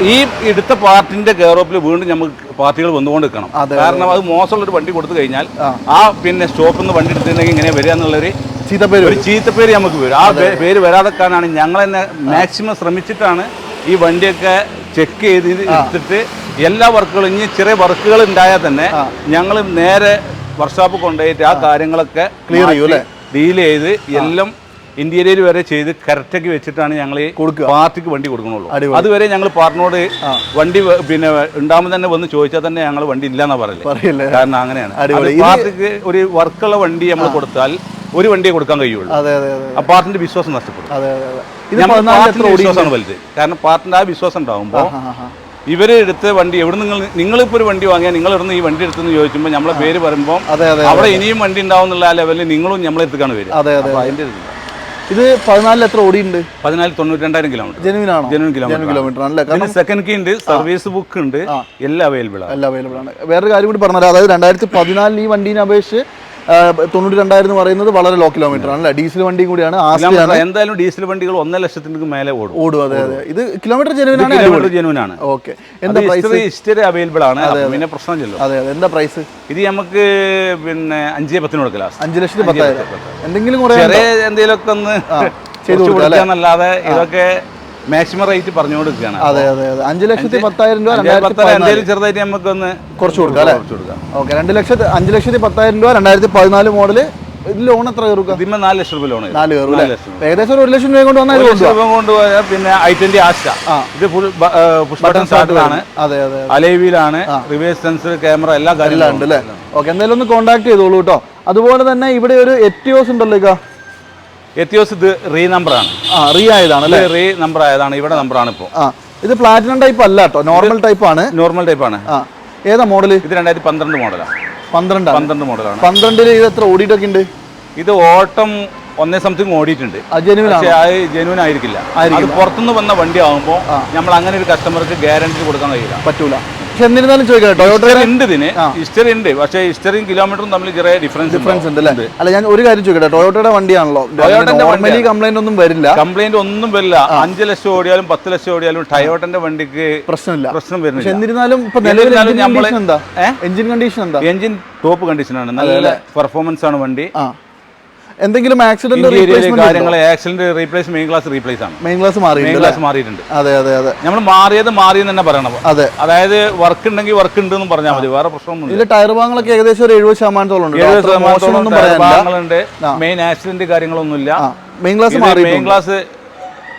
ഈ എടുത്ത പാർട്ടിന്റെ കെയറോപ്പിൽ വീണ്ടും നമുക്ക് പാർട്ടികൾ വന്നുകൊണ്ട് നിൽക്കണം കാരണം അത്. മോശമുള്ള ഒരു വണ്ടി കൊടുത്തു കഴിഞ്ഞാൽ ആ. പിന്നെ സ്റ്റോപ്പിൽ നിന്ന് വണ്ടി എടുത്തിട്ടുണ്ടെങ്കിൽ ഇങ്ങനെ വരിക എന്നുള്ളൊരു ചീത്തപ്പേര് ഒരു ചീത്തപ്പേര് നമുക്ക് വരും. ആ പേര് വരാതെക്കാനാണ് ഞങ്ങൾ തന്നെ മാക്സിമം ശ്രമിച്ചിട്ടാണ് ഈ വണ്ടിയൊക്കെ ചെക്ക് ചെയ്ത് എടുത്തിട്ട് എല്ലാ വർക്കുകളും ഇനി ചെറിയ വർക്കുകൾ ഉണ്ടായാൽ തന്നെ ഞങ്ങൾ നേരെ വർക്ക്ഷോപ്പ് കൊണ്ടുപോയിട്ട് ആ കാര്യങ്ങളൊക്കെ ക്ലിയർ ചെയ്യും ഡീൽ ചെയ്ത് എല്ലാം ഇന്റീരിയർ വരെ ചെയ്ത് കറക്റ്റാക്കി വെച്ചിട്ടാണ് ഞങ്ങൾ കൊടുക്കുക. പാർട്ടിക്ക് വണ്ടി കൊടുക്കണുള്ളൂ. അതുവരെ ഞങ്ങൾ പാർട്ടിനോട് വണ്ടി പിന്നെ ഉണ്ടാകുമ്പോൾ തന്നെ വന്ന് ചോദിച്ചാൽ തന്നെ ഞങ്ങൾ വണ്ടി ഇല്ലാന്നാ പറയുന്നത് പറയില്ല? കാരണം അങ്ങനെയാണ്. പാർട്ടിക്ക് ഒരു വർക്കുള്ള വണ്ടി നമ്മൾ കൊടുത്താൽ ഒരു വണ്ടിയെ കൊടുക്കാൻ കഴിയുള്ളൂ. അതെ അതെ അതെ. ആ പാർട്ടിന്റെ വിശ്വാസം നഷ്ടപ്പെടും. വിശ്വാസമാണ് വലുത്. കാരണം പാർട്ടിന്റെ ആ വിശ്വാസം ഉണ്ടാകുമ്പോൾ ഇവരെ. എടുത്ത വണ്ടി എവിടെ നിങ്ങൾ നിങ്ങളിപ്പോൾ ഒരു വണ്ടി വാങ്ങിയാൽ നിങ്ങൾ ഇവിടുന്ന് ഈ വണ്ടി എടുത്തെന്ന് ചോദിക്കുമ്പോൾ നമ്മളെ പേര് പറയുമ്പോൾ അവിടെ ഇനിയും വണ്ടി ഉണ്ടാവും എന്നുള്ള ആ ലെവലിൽ നിങ്ങളും നമ്മളെ എടുത്തേക്കാണ് വരിക. അതെ അതെ അതിന്റെ അതിന്റെ ഇത് പതിനാലിൽ എത്ര ഓടിയുണ്ട് പതിനാല് തൊണ്ണൂറ്റി രണ്ടായിരം കിലോമീറ്റർ ജെനുവിൻ ആണോ. ജനുവൻ കിലോമീറ്റർ ആണല്ലേ സെക്കൻഡ് കീ ഉണ്ട് സർവീസ് ബുക്ക് ഉണ്ട് എല്ലാം അവൈലബിൾ ആണ്. എല്ലാം അവൈലബിൾ ആണ്. വേറൊരു കാര്യം കൂടി പറഞ്ഞാൽ അതായത് രണ്ടായിരത്തി പതിനാലിൽ ഈ വണ്ടീനെ അപേക്ഷിച്ച് തൊണ്ണൂറ്റി രണ്ടായിരം പറയുന്നത് വളരെ ലോ കിലോമീറ്റർ ആണല്ലേ ഡീസൽ വണ്ടിയും കൂടിയാണ് എന്തായാലും ഡീസൽ വണ്ടികൾ ഒന്നര ലക്ഷത്തിന് മേലെ ഓടും. ഓടും അതെ അതെ. ഇത് കിലോമീറ്റർ ജെനുവിൻ ആണ് കിലോമീറ്റർ ഓക്കെ എന്താ പ്രൈസ് ഹിസ്റ്ററി അവൈലബിൾ ആണ്. പിന്നെ പിന്നെ ചെല്ലും അതെ അതെ. എന്താ പ്രൈസ് ഇത് നമുക്ക് പിന്നെ അഞ്ചേ പത്തിന് കൊടുക്കല അഞ്ചു ലക്ഷത്തി പത്തായിരം. എന്തെങ്കിലും കുറേ ചെറിയ എന്തെങ്കിലുമൊക്കെ ഒന്ന് ചെയ്തു കൊടുക്കാന്നല്ലാതെ ഇതൊക്കെ മാക്സിമം റേറ്റ് പറഞ്ഞു കൊടുക്കുകയാണ് അതെ അതെ അതെ. അഞ്ച് ലക്ഷത്തി പത്തായിരം രൂപ രണ്ടായിരത്തി എന്തെങ്കിലും ചെറുതായിട്ട് നമുക്കൊന്ന് കുറച്ച് കൊടുക്കാം അല്ലേ? കുറച്ച് കൊടുക്കാം. ഓക്കെ രണ്ട് ലക്ഷത്തി അഞ്ച് ലക്ഷത്തി പത്തായിരം രൂപ രണ്ടായിരത്തി പതിനാല് മോഡൽ. ഇത് ലോൺ എത്ര ഇതിന്മേ നാല് ലക്ഷം രൂപ ലോൺ നാല് കയറും ഏകദേശം ഒരു ലക്ഷം രൂപ കൊണ്ട് വന്നാൽ രൂപ കൊണ്ടുപോയാൽ പിന്നെ ഐ ട്വന്റി ആസ്റ്റ ഇത് ഫുൾ ബട്ടൺ സ്റ്റാർട്ടിലാണ് അതെ അതെ അലൈവിയിലാണ് റിവേഴ്സ് സെൻസർ ക്യാമറ എല്ലാ കാര്യങ്ങളും ഉണ്ട് അല്ലേ? ഓക്കെ എന്തായാലും ഒന്ന് കോൺടാക്ട് ചെയ്തോളൂ കേട്ടോ. അതുപോലെ തന്നെ ഇവിടെ ഒരു എറ്റിയോസ് ഉണ്ടല്ലോ ഇക്ക. എത്തിയോസ് ഇത് റീ നമ്പർ ആണ് ആ റീ ആയതാണ് അല്ലേ? റീ നമ്പർ ആയതാണ് ഇവിടെ നമ്പർ ആണ് ഇപ്പോൾ ആ ഇത് പ്ലാറ്റിനം ടൈപ്പ് അല്ല കേട്ടോ നോർമൽ ടൈപ്പ് ആണ് നോർമൽ ടൈപ്പ് ആണ് ആ ഏതാ മോഡൽ ഇത് രണ്ടായിരത്തി പന്ത്രണ്ട് മോഡലാണ് പന്ത്രണ്ട് പന്ത്രണ്ട് മോഡലാണ്. പന്ത്രണ്ടിൽ ഇത് എത്ര ഓടിയിട്ടൊക്കെ ഉണ്ട്? ഇത് ഓട്ടം ഒന്നേ സംതിങ് ഓടിയിട്ടുണ്ട്. പക്ഷേ അത് ജെനുവൻ ആയിരിക്കില്ല. അത് പുറത്തുനിന്ന് വന്ന വണ്ടി ആകുമ്പോൾ നമ്മൾ അങ്ങനെ ഒരു കസ്റ്റമർക്ക് ഗ്യാരണ്ടി കൊടുക്കാൻ കഴിയില്ല. പറ്റൂല. പക്ഷെ എന്നിരുന്നാലും ചോദിക്കാം ടൊയോട്ട ഉണ്ട് ഇതിന്. ഹിസ്റ്ററി ഉണ്ട്. പക്ഷേ ഹിസ്റ്ററിയും കിലോമീറ്ററും തമ്മിൽ ചെറിയ ഡിഫറൻസ് ഡിഫറൻസ് ഉണ്ട് അല്ലേ? അല്ല ഞാൻ ഒരു കാര്യം ചോദിക്കട്ടെ. ടൊയോട്ടയുടെ വണ്ടിയാണല്ലോ. നോർമലി കംപ്ലൈന്റ് ഒന്നും വരില്ല. കംപ്ലൈന്റ് ഒന്നും വരില്ല. അഞ്ച് ലക്ഷം ഓടിയാലും പത്ത് ലക്ഷം ഓടിയാലും ടൊയോട്ടന്റെ വണ്ടിക്ക് പ്രശ്നമില്ല. പ്രശ്നം വരുന്നില്ല. എന്നിരുന്നാലും ഇപ്പൊ നിലവിൽ എന്താ? എഞ്ചിൻ കണ്ടീഷൻ എന്താ? എഞ്ചിൻ ടോപ്പ് കണ്ടീഷനാണ് നല്ല പെർഫോമൻസ് ആണ് വണ്ടി. എന്തെങ്കിലും ആക്സിഡന്റ് കാര്യങ്ങൾ accident replace main glass replace ആണ്. മെയിൻ ക്ലാസ് മാറി മെയിൻ ക്ലാസ് മാറിയിട്ടുണ്ട്. അതെ അതെ അതെ. നമ്മൾ മാറിയത് മാറി തന്നെ പറയണം അതെ. അതായത് വർക്ക് ഉണ്ടെങ്കിൽ വർക്ക് ഉണ്ട് എന്ന് പറഞ്ഞാൽ മതി. വേറെ പ്രശ്നമൊന്നുമില്ല. ഇതിന്റെ ടയർ ഭാഗങ്ങളൊക്കെ ഏകദേശം ഒരു എഴുപത് ശതമാനത്തോളം അത്ര പറയാനില്ല. ഭാഗങ്ങളുണ്ട്. മെയിൻ ആക്സിഡന്റ് കാര്യങ്ങളൊന്നുമില്ല. മെയിൻ ക്ലാസ് മാറി മെയിൻ ക്ലാസ്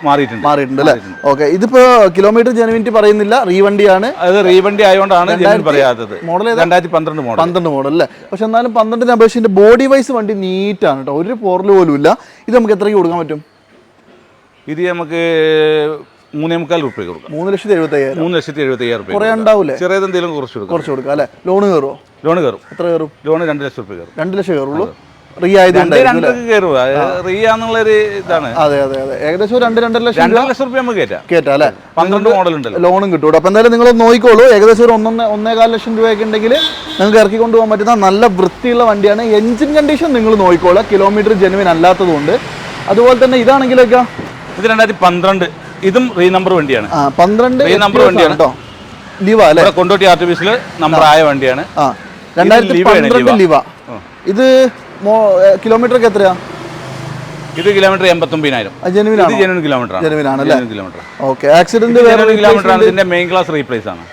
മാറിയിട്ടുണ്ട്. മാറിയിട്ടുണ്ട് അല്ലേ? ഓക്കെ ഇതിപ്പോ കിലോമീറ്റർ ജെനുവിനിറ്റി പറയുന്നില്ല. റീവണ്ടിയാണ്. അത് റീവണ്ടി ആയതുകൊണ്ടാണ് ജെനുവിൻ പറയാത്തത്. മോഡൽ രണ്ടായിരത്തി പന്ത്രണ്ട് മോഡൽ. പന്ത്രണ്ട് മോഡൽ അല്ലേ? പക്ഷെ എന്നാലും പന്ത്രണ്ടിന് അപേക്ഷിച്ച് ബോഡി വൈസ് വണ്ടി നീറ്റാണ് കേട്ടോ. ഒരു പോറൽ പോലും ഇല്ല. ഇത് നമുക്ക് എത്രയ്ക്ക് കൊടുക്കാൻ പറ്റും? ഇത് നമുക്ക് മൂന്നേ മുക്കാൽ റുപ്യ കൊടുക്കാം. മൂന്ന് ലക്ഷത്തി എഴുപത്തി അയ്യായിരം മൂന്ന് ലക്ഷത്തി എഴുപത്തി അയ്യായിരം കുറേ ഉണ്ടാവില്ലേ ചെറിയതെന്തെങ്കിലും കുറച്ച് കൊടുക്കാം. കുറച്ച് കൊടുക്കാം അല്ലേ? ലോൺ കയറുമോ ലോൺ കയറും. എത്ര കയറും? ലോൺ രണ്ട് ലക്ഷം റുപ്യ കയറും. രണ്ട് ലക്ഷം കയറുള്ളൂ. റീ ആയതുകൊണ്ട് രണ്ട് രണ്ടൊക്കെ കയറുക റിയ എന്നുള്ളൊരു ഇതാണ്. അതെ അതെ അതെ. ഏകദേശം രണ്ട് രണ്ടര ലക്ഷം രണ്ടര ലക്ഷം റുപ്യ നമുക്ക് കയറ്റാം. അല്ലേ? പന്ത്രണ്ട് മോഡൽ ഉണ്ടല്ലോ. ലോണും കിട്ടും. അപ്പൊ എന്തായാലും നിങ്ങൾ നോക്കിക്കോളൂ. ഏകദേശം ഒരു ഒന്നേ ഒന്നേകാൽ ലക്ഷം രൂപയൊക്കെ ഉണ്ടെങ്കിൽ നിങ്ങൾക്ക് ഇറക്കി കൊണ്ടുപോകാൻ പറ്റുന്ന നല്ല വൃത്തിയുള്ള വണ്ടിയാണ്. എഞ്ചിൻ കണ്ടീഷൻ നിങ്ങൾ നോക്കിക്കോളൂ. കിലോമീറ്റർ ജെനുവിൻ അല്ലാത്തതുകൊണ്ട്. അതുപോലെ തന്നെ ഇതാണെങ്കിലൊക്കെ ഇത് രണ്ടായിരത്തി പന്ത്രണ്ട്. ഇതും റീ നമ്പർ വണ്ടിയാണ്. പന്ത്രണ്ട് റീ നമ്പർ വണ്ടിയാണ്. കേട്ടോ ലിവ അല്ലേ? കൊണ്ടോട്ടി ആർ ടി ബിസിൽ നമ്പർ ആയ വണ്ടിയാണ്. രണ്ടായിരത്തി പന്ത്രണ്ട്. ലിവ. ഇത് കിലോമീറ്റർ എത്രയാ? ഇത് കിലോമീറ്റർ എൺപത്തൊമ്പതിനായിരം. ഇത് genuine kilometre kilometre okay accident വേറെ കിലോമീറ്റർ ആണ്. ഇതിന്റെ മെയിൻ ക്ലാസ് റീപ്ലേസ് ആണ്.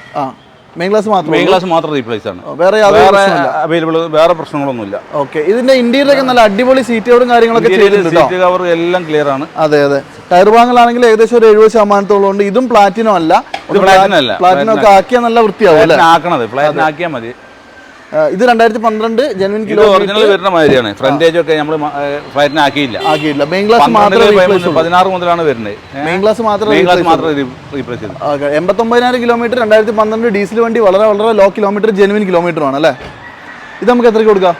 മെയിൻ ക്ലാസ് മാത്രം മെയിൻ ക്ലാസ് മാത്രം റീപ്ലേസ് ആണ്. വേറെ വേറെ അവൈലബിൾ വേറെ പ്രശ്നങ്ങളൊന്നുമില്ല. ഓക്കെ ഇതിന്റെ ഇന്റീരിയർ ഒക്കെ നല്ല അടിപൊളി സീറ്റുകളും കാര്യങ്ങളൊക്കെ ചെയ്തിട്ടുണ്ട്? സീറ്റ് കവർ എല്ലാം ക്ലിയർ ആണ്. അതെ അതെ. ടയർ ഭാഗങ്ങളാണെങ്കിൽ ഏകദേശം ഒരു എഴുപത് ശതമാനത്തോളം ഉണ്ട്. ഇതും പ്ലാറ്റിനം അല്ല. പ്ലാറ്റിനം ഒക്കെ ആക്കിയാൽ നല്ല വൃത്തിയാവും ആക്കണത്. ഫ്ലാറ്റിന് ആക്കിയാൽ മതി. ഇത് രണ്ടായിരത്തി പന്ത്രണ്ട് ജെനുവിൻ കിലോ ഒറിജിനൽ വരുന്ന മാതിരിയാണ്. ഫ്രണ്ടേജ് ഒക്കെ നമ്മൾ ഫ്ലൈറ്റിന് ആക്കിയില്ല. ആക്കിയില്ല. മെയിൻ ക്ലാസ് മാത്രമേ പതിനാറ് മുതലാണ് വരുന്നത്. മെയിൻ ക്ലാസ് മാത്രമേ മെയിൻ ക്ലാസ് മാത്രം റീപ്ലേസ് ചെയ്തു എൺപത്തൊമ്പതിനായിരം കിലോമീറ്റർ രണ്ടായിരത്തി പന്ത്രണ്ട് ഡീസൽ വണ്ടി വളരെ വളരെ ലോ കിലോമീറ്റർ ജെനുവിൻ കിലോമീറ്റർ ആണ് അല്ലേ? ഇത് നമുക്ക് എത്രയ്ക്ക് കൊടുക്കാം?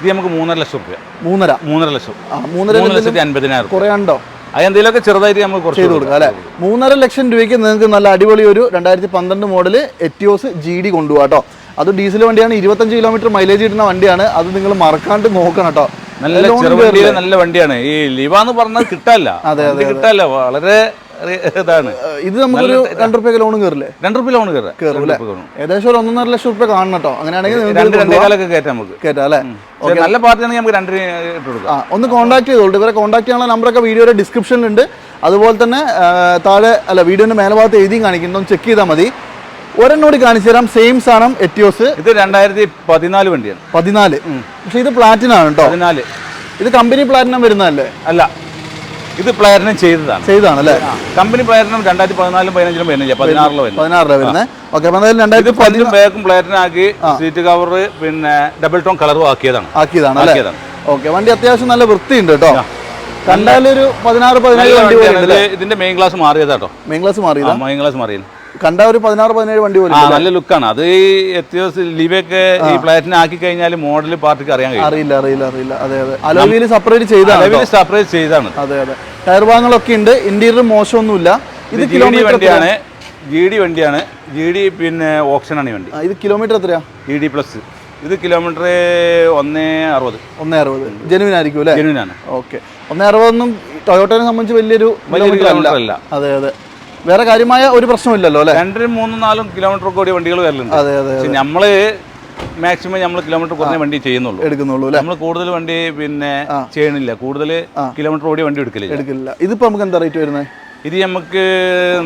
ഇത് നമുക്ക് മൂന്നര ലക്ഷം രൂപ മൂന്നര? മൂന്നര ലക്ഷം. മൂന്നര മൂന്ന് ലക്ഷത്തി അൻപതിനായിരം കുറേ ഉണ്ടോ? അതെന്തെങ്കിലുമൊക്കെ ചെറുതായിട്ട് നമുക്ക് കുറച്ച് ചെയ്ത് കൊടുക്കാം അല്ലേ? മൂന്നര ലക്ഷം രൂപയ്ക്ക് നിങ്ങൾക്ക് നല്ല അടിപൊളി ഒരു രണ്ടായിരത്തി പന്ത്രണ്ട് മോഡൽ എറ്റിയോസ് ജി ഡി കൊണ്ടുപോകാം കേട്ടോ. അത് ഡീസൽ വണ്ടിയാണ് ഇരുപത്തഞ്ച് കിലോമീറ്റർ മൈലേജ് കിട്ടുന്ന വണ്ടിയാണ്. അത് നിങ്ങൾ മറക്കാണ്ട് നോക്കണം കേട്ടോ നല്ല ചെറുവണ്ടിയിലെ നല്ല വണ്ടിയാണ്. ഈ ലിവ എന്ന് പറഞ്ഞാൽ കിട്ടാല്ല. *laughs* അതെ കിട്ടാല്ല. വളരെ ഇതാണ്. ഇത് നമുക്കൊരു രണ്ട് റുപ്യ ലോൺ കയറില്ലേ രണ്ട് റുപ്യ ലോൺ കയറില്ല കയറും ഏകദേശം ഒരു ഒന്നൊന്നര ലക്ഷം റുപ്യ കാണണം കേട്ടോ അങ്ങനെയാണെങ്കിൽ കയറ്റാം നമുക്ക്. അല്ലേ? പക്ഷേ നല്ല പാർട്ടിയാണെങ്കിൽ നമുക്ക് രണ്ട് ഒന്ന് കോൺടാക്ട് ചെയ്തോളൂ ഇവരെ കോൺടാക്ട് ചെയ്യാനുള്ള നമ്പറൊക്കെ വീഡിയോയുടെ ഡിസ്ക്രിപ്ഷനിലുണ്ട് അതുപോലെ തന്നെ താഴെ അല്ല വീഡിയോന്റെ മേലഭാഗത്ത് എഴുതിയും കാണിക്കുന്നു ചെക്ക് ചെയ്താൽ മതി. ഒരെണ്ണോട് കാണിച്ചു തരാം. സെയിം സാധനം എറ്റിയോസ് ഇത് രണ്ടായിരത്തി പതിനാല് വണ്ടിയാണ്. പതിനാല്. പക്ഷെ ഇത് പ്ലാറ്റിനം ആണ് കേട്ടോ പതിനാല്. ഇത് കമ്പനി പ്ലാറ്റിനം വരുന്നതല്ലേ? അല്ല. ഇത് പ്ലാറ്റിനം ചെയ്തതാണ്. ചെയ്താണ് അല്ലേ? കമ്പനി പ്ലാറ്റിനം രണ്ടായിരത്തി പതിനാലും പതിനഞ്ചിലും വരുന്നില്ല. പതിനാറിലും വരുന്നത് പതിനാറിലും വരുന്നത് ഓക്കെ രണ്ടായിരത്തി പതിനും ബാക്കും പ്ലാറ്റിനം ആക്കി സീറ്റ് കവർ പിന്നെ ഡബിൾ ടോൺ കളറും ആക്കിയതാണ്. ആക്കിയതാണ് ഓക്കെ വണ്ടി അത്യാവശ്യം നല്ല വൃത്തിയുണ്ട് കേട്ടോ കണ്ടാലൊരു പതിനാറ് പതിനേഴ് വണ്ടി ഇതിന്റെ മെയിൻ ക്ലാസ് മാറിയതാട്ടോ മെയിൻ ക്ലാസ് മാറിയതാ? മെയിൻ ക്ലാസ് മാറിയത്. കണ്ട ഒരു പതിനാറ് പതിനേഴ് വണ്ടി പോലെ നല്ല ലുക്കാണ് അത് ഈ എത്തിയോസ് ലിവൊക്കെ ഈ ഫ്ലാറ്റിന് ആക്കി കഴിഞ്ഞാൽ മോഡൽ പാർട്ടിക്ക് അറിയാൻ കഴിയും. അറിയില്ല അറിയില്ല അറിയില്ല. അതെ അതെ. അലോവിയിൽ സെപ്പറേറ്റ് ചെയ്താണ് അലോവിയിൽ സെപ്പറേറ്റ് ചെയ്താണ് അതെ അതെ. ടയർ ഭാഗങ്ങളൊക്കെ ഉണ്ട്. ഇന്റീരിയർ മോശമൊന്നുമില്ല. ഇത് കിലോമീറ്റർ വണ്ടിയാണ്. ജി ഡി വണ്ടിയാണ്. ജി ഡി പിന്നെ ഓപ്ഷനാണ് ഈ വണ്ടി. ഇത് കിലോമീറ്റർ എത്രയാ? ജി ഡി പ്ലസ് ഇത് കിലോമീറ്റർ ഒന്നേ അറുപത്. ഒന്നേ അറുപത്. ജനുവിൻ ആയിരിക്കും അല്ലേ? ജെനുവിനാണ് ഓക്കെ ഒന്നേ അറുപതൊന്നും ടൊയോട്ടനെ സംബന്ധിച്ച് വലിയൊരു. അല്ല. അതെ അതെ. വേറെ കാര്യമായ ഒരു പ്രശ്നമില്ലല്ലോ അല്ലേ? രണ്ടും മൂന്നും നാലും കിലോമീറ്റർ കൂടി വണ്ടികൾ വരലുണ്ട്. അതെ അതെ പക്ഷെ നമ്മൾ മാക്സിമം നമ്മൾ കിലോമീറ്റർ കുറഞ്ഞ വണ്ടി ചെയ്യുന്നുള്ളൂ. എടുക്കുന്നുള്ളൂ നമ്മൾ കൂടുതൽ വണ്ടി പിന്നെ ചെയ്യണില്ല. കൂടുതൽ കിലോമീറ്റർ ഓടി വണ്ടി എടുക്കില്ല എടുക്കില്ല ഇതിപ്പോ നമുക്ക് എന്താ റേറ്റ് വരുന്നത് ഇത് നമുക്ക്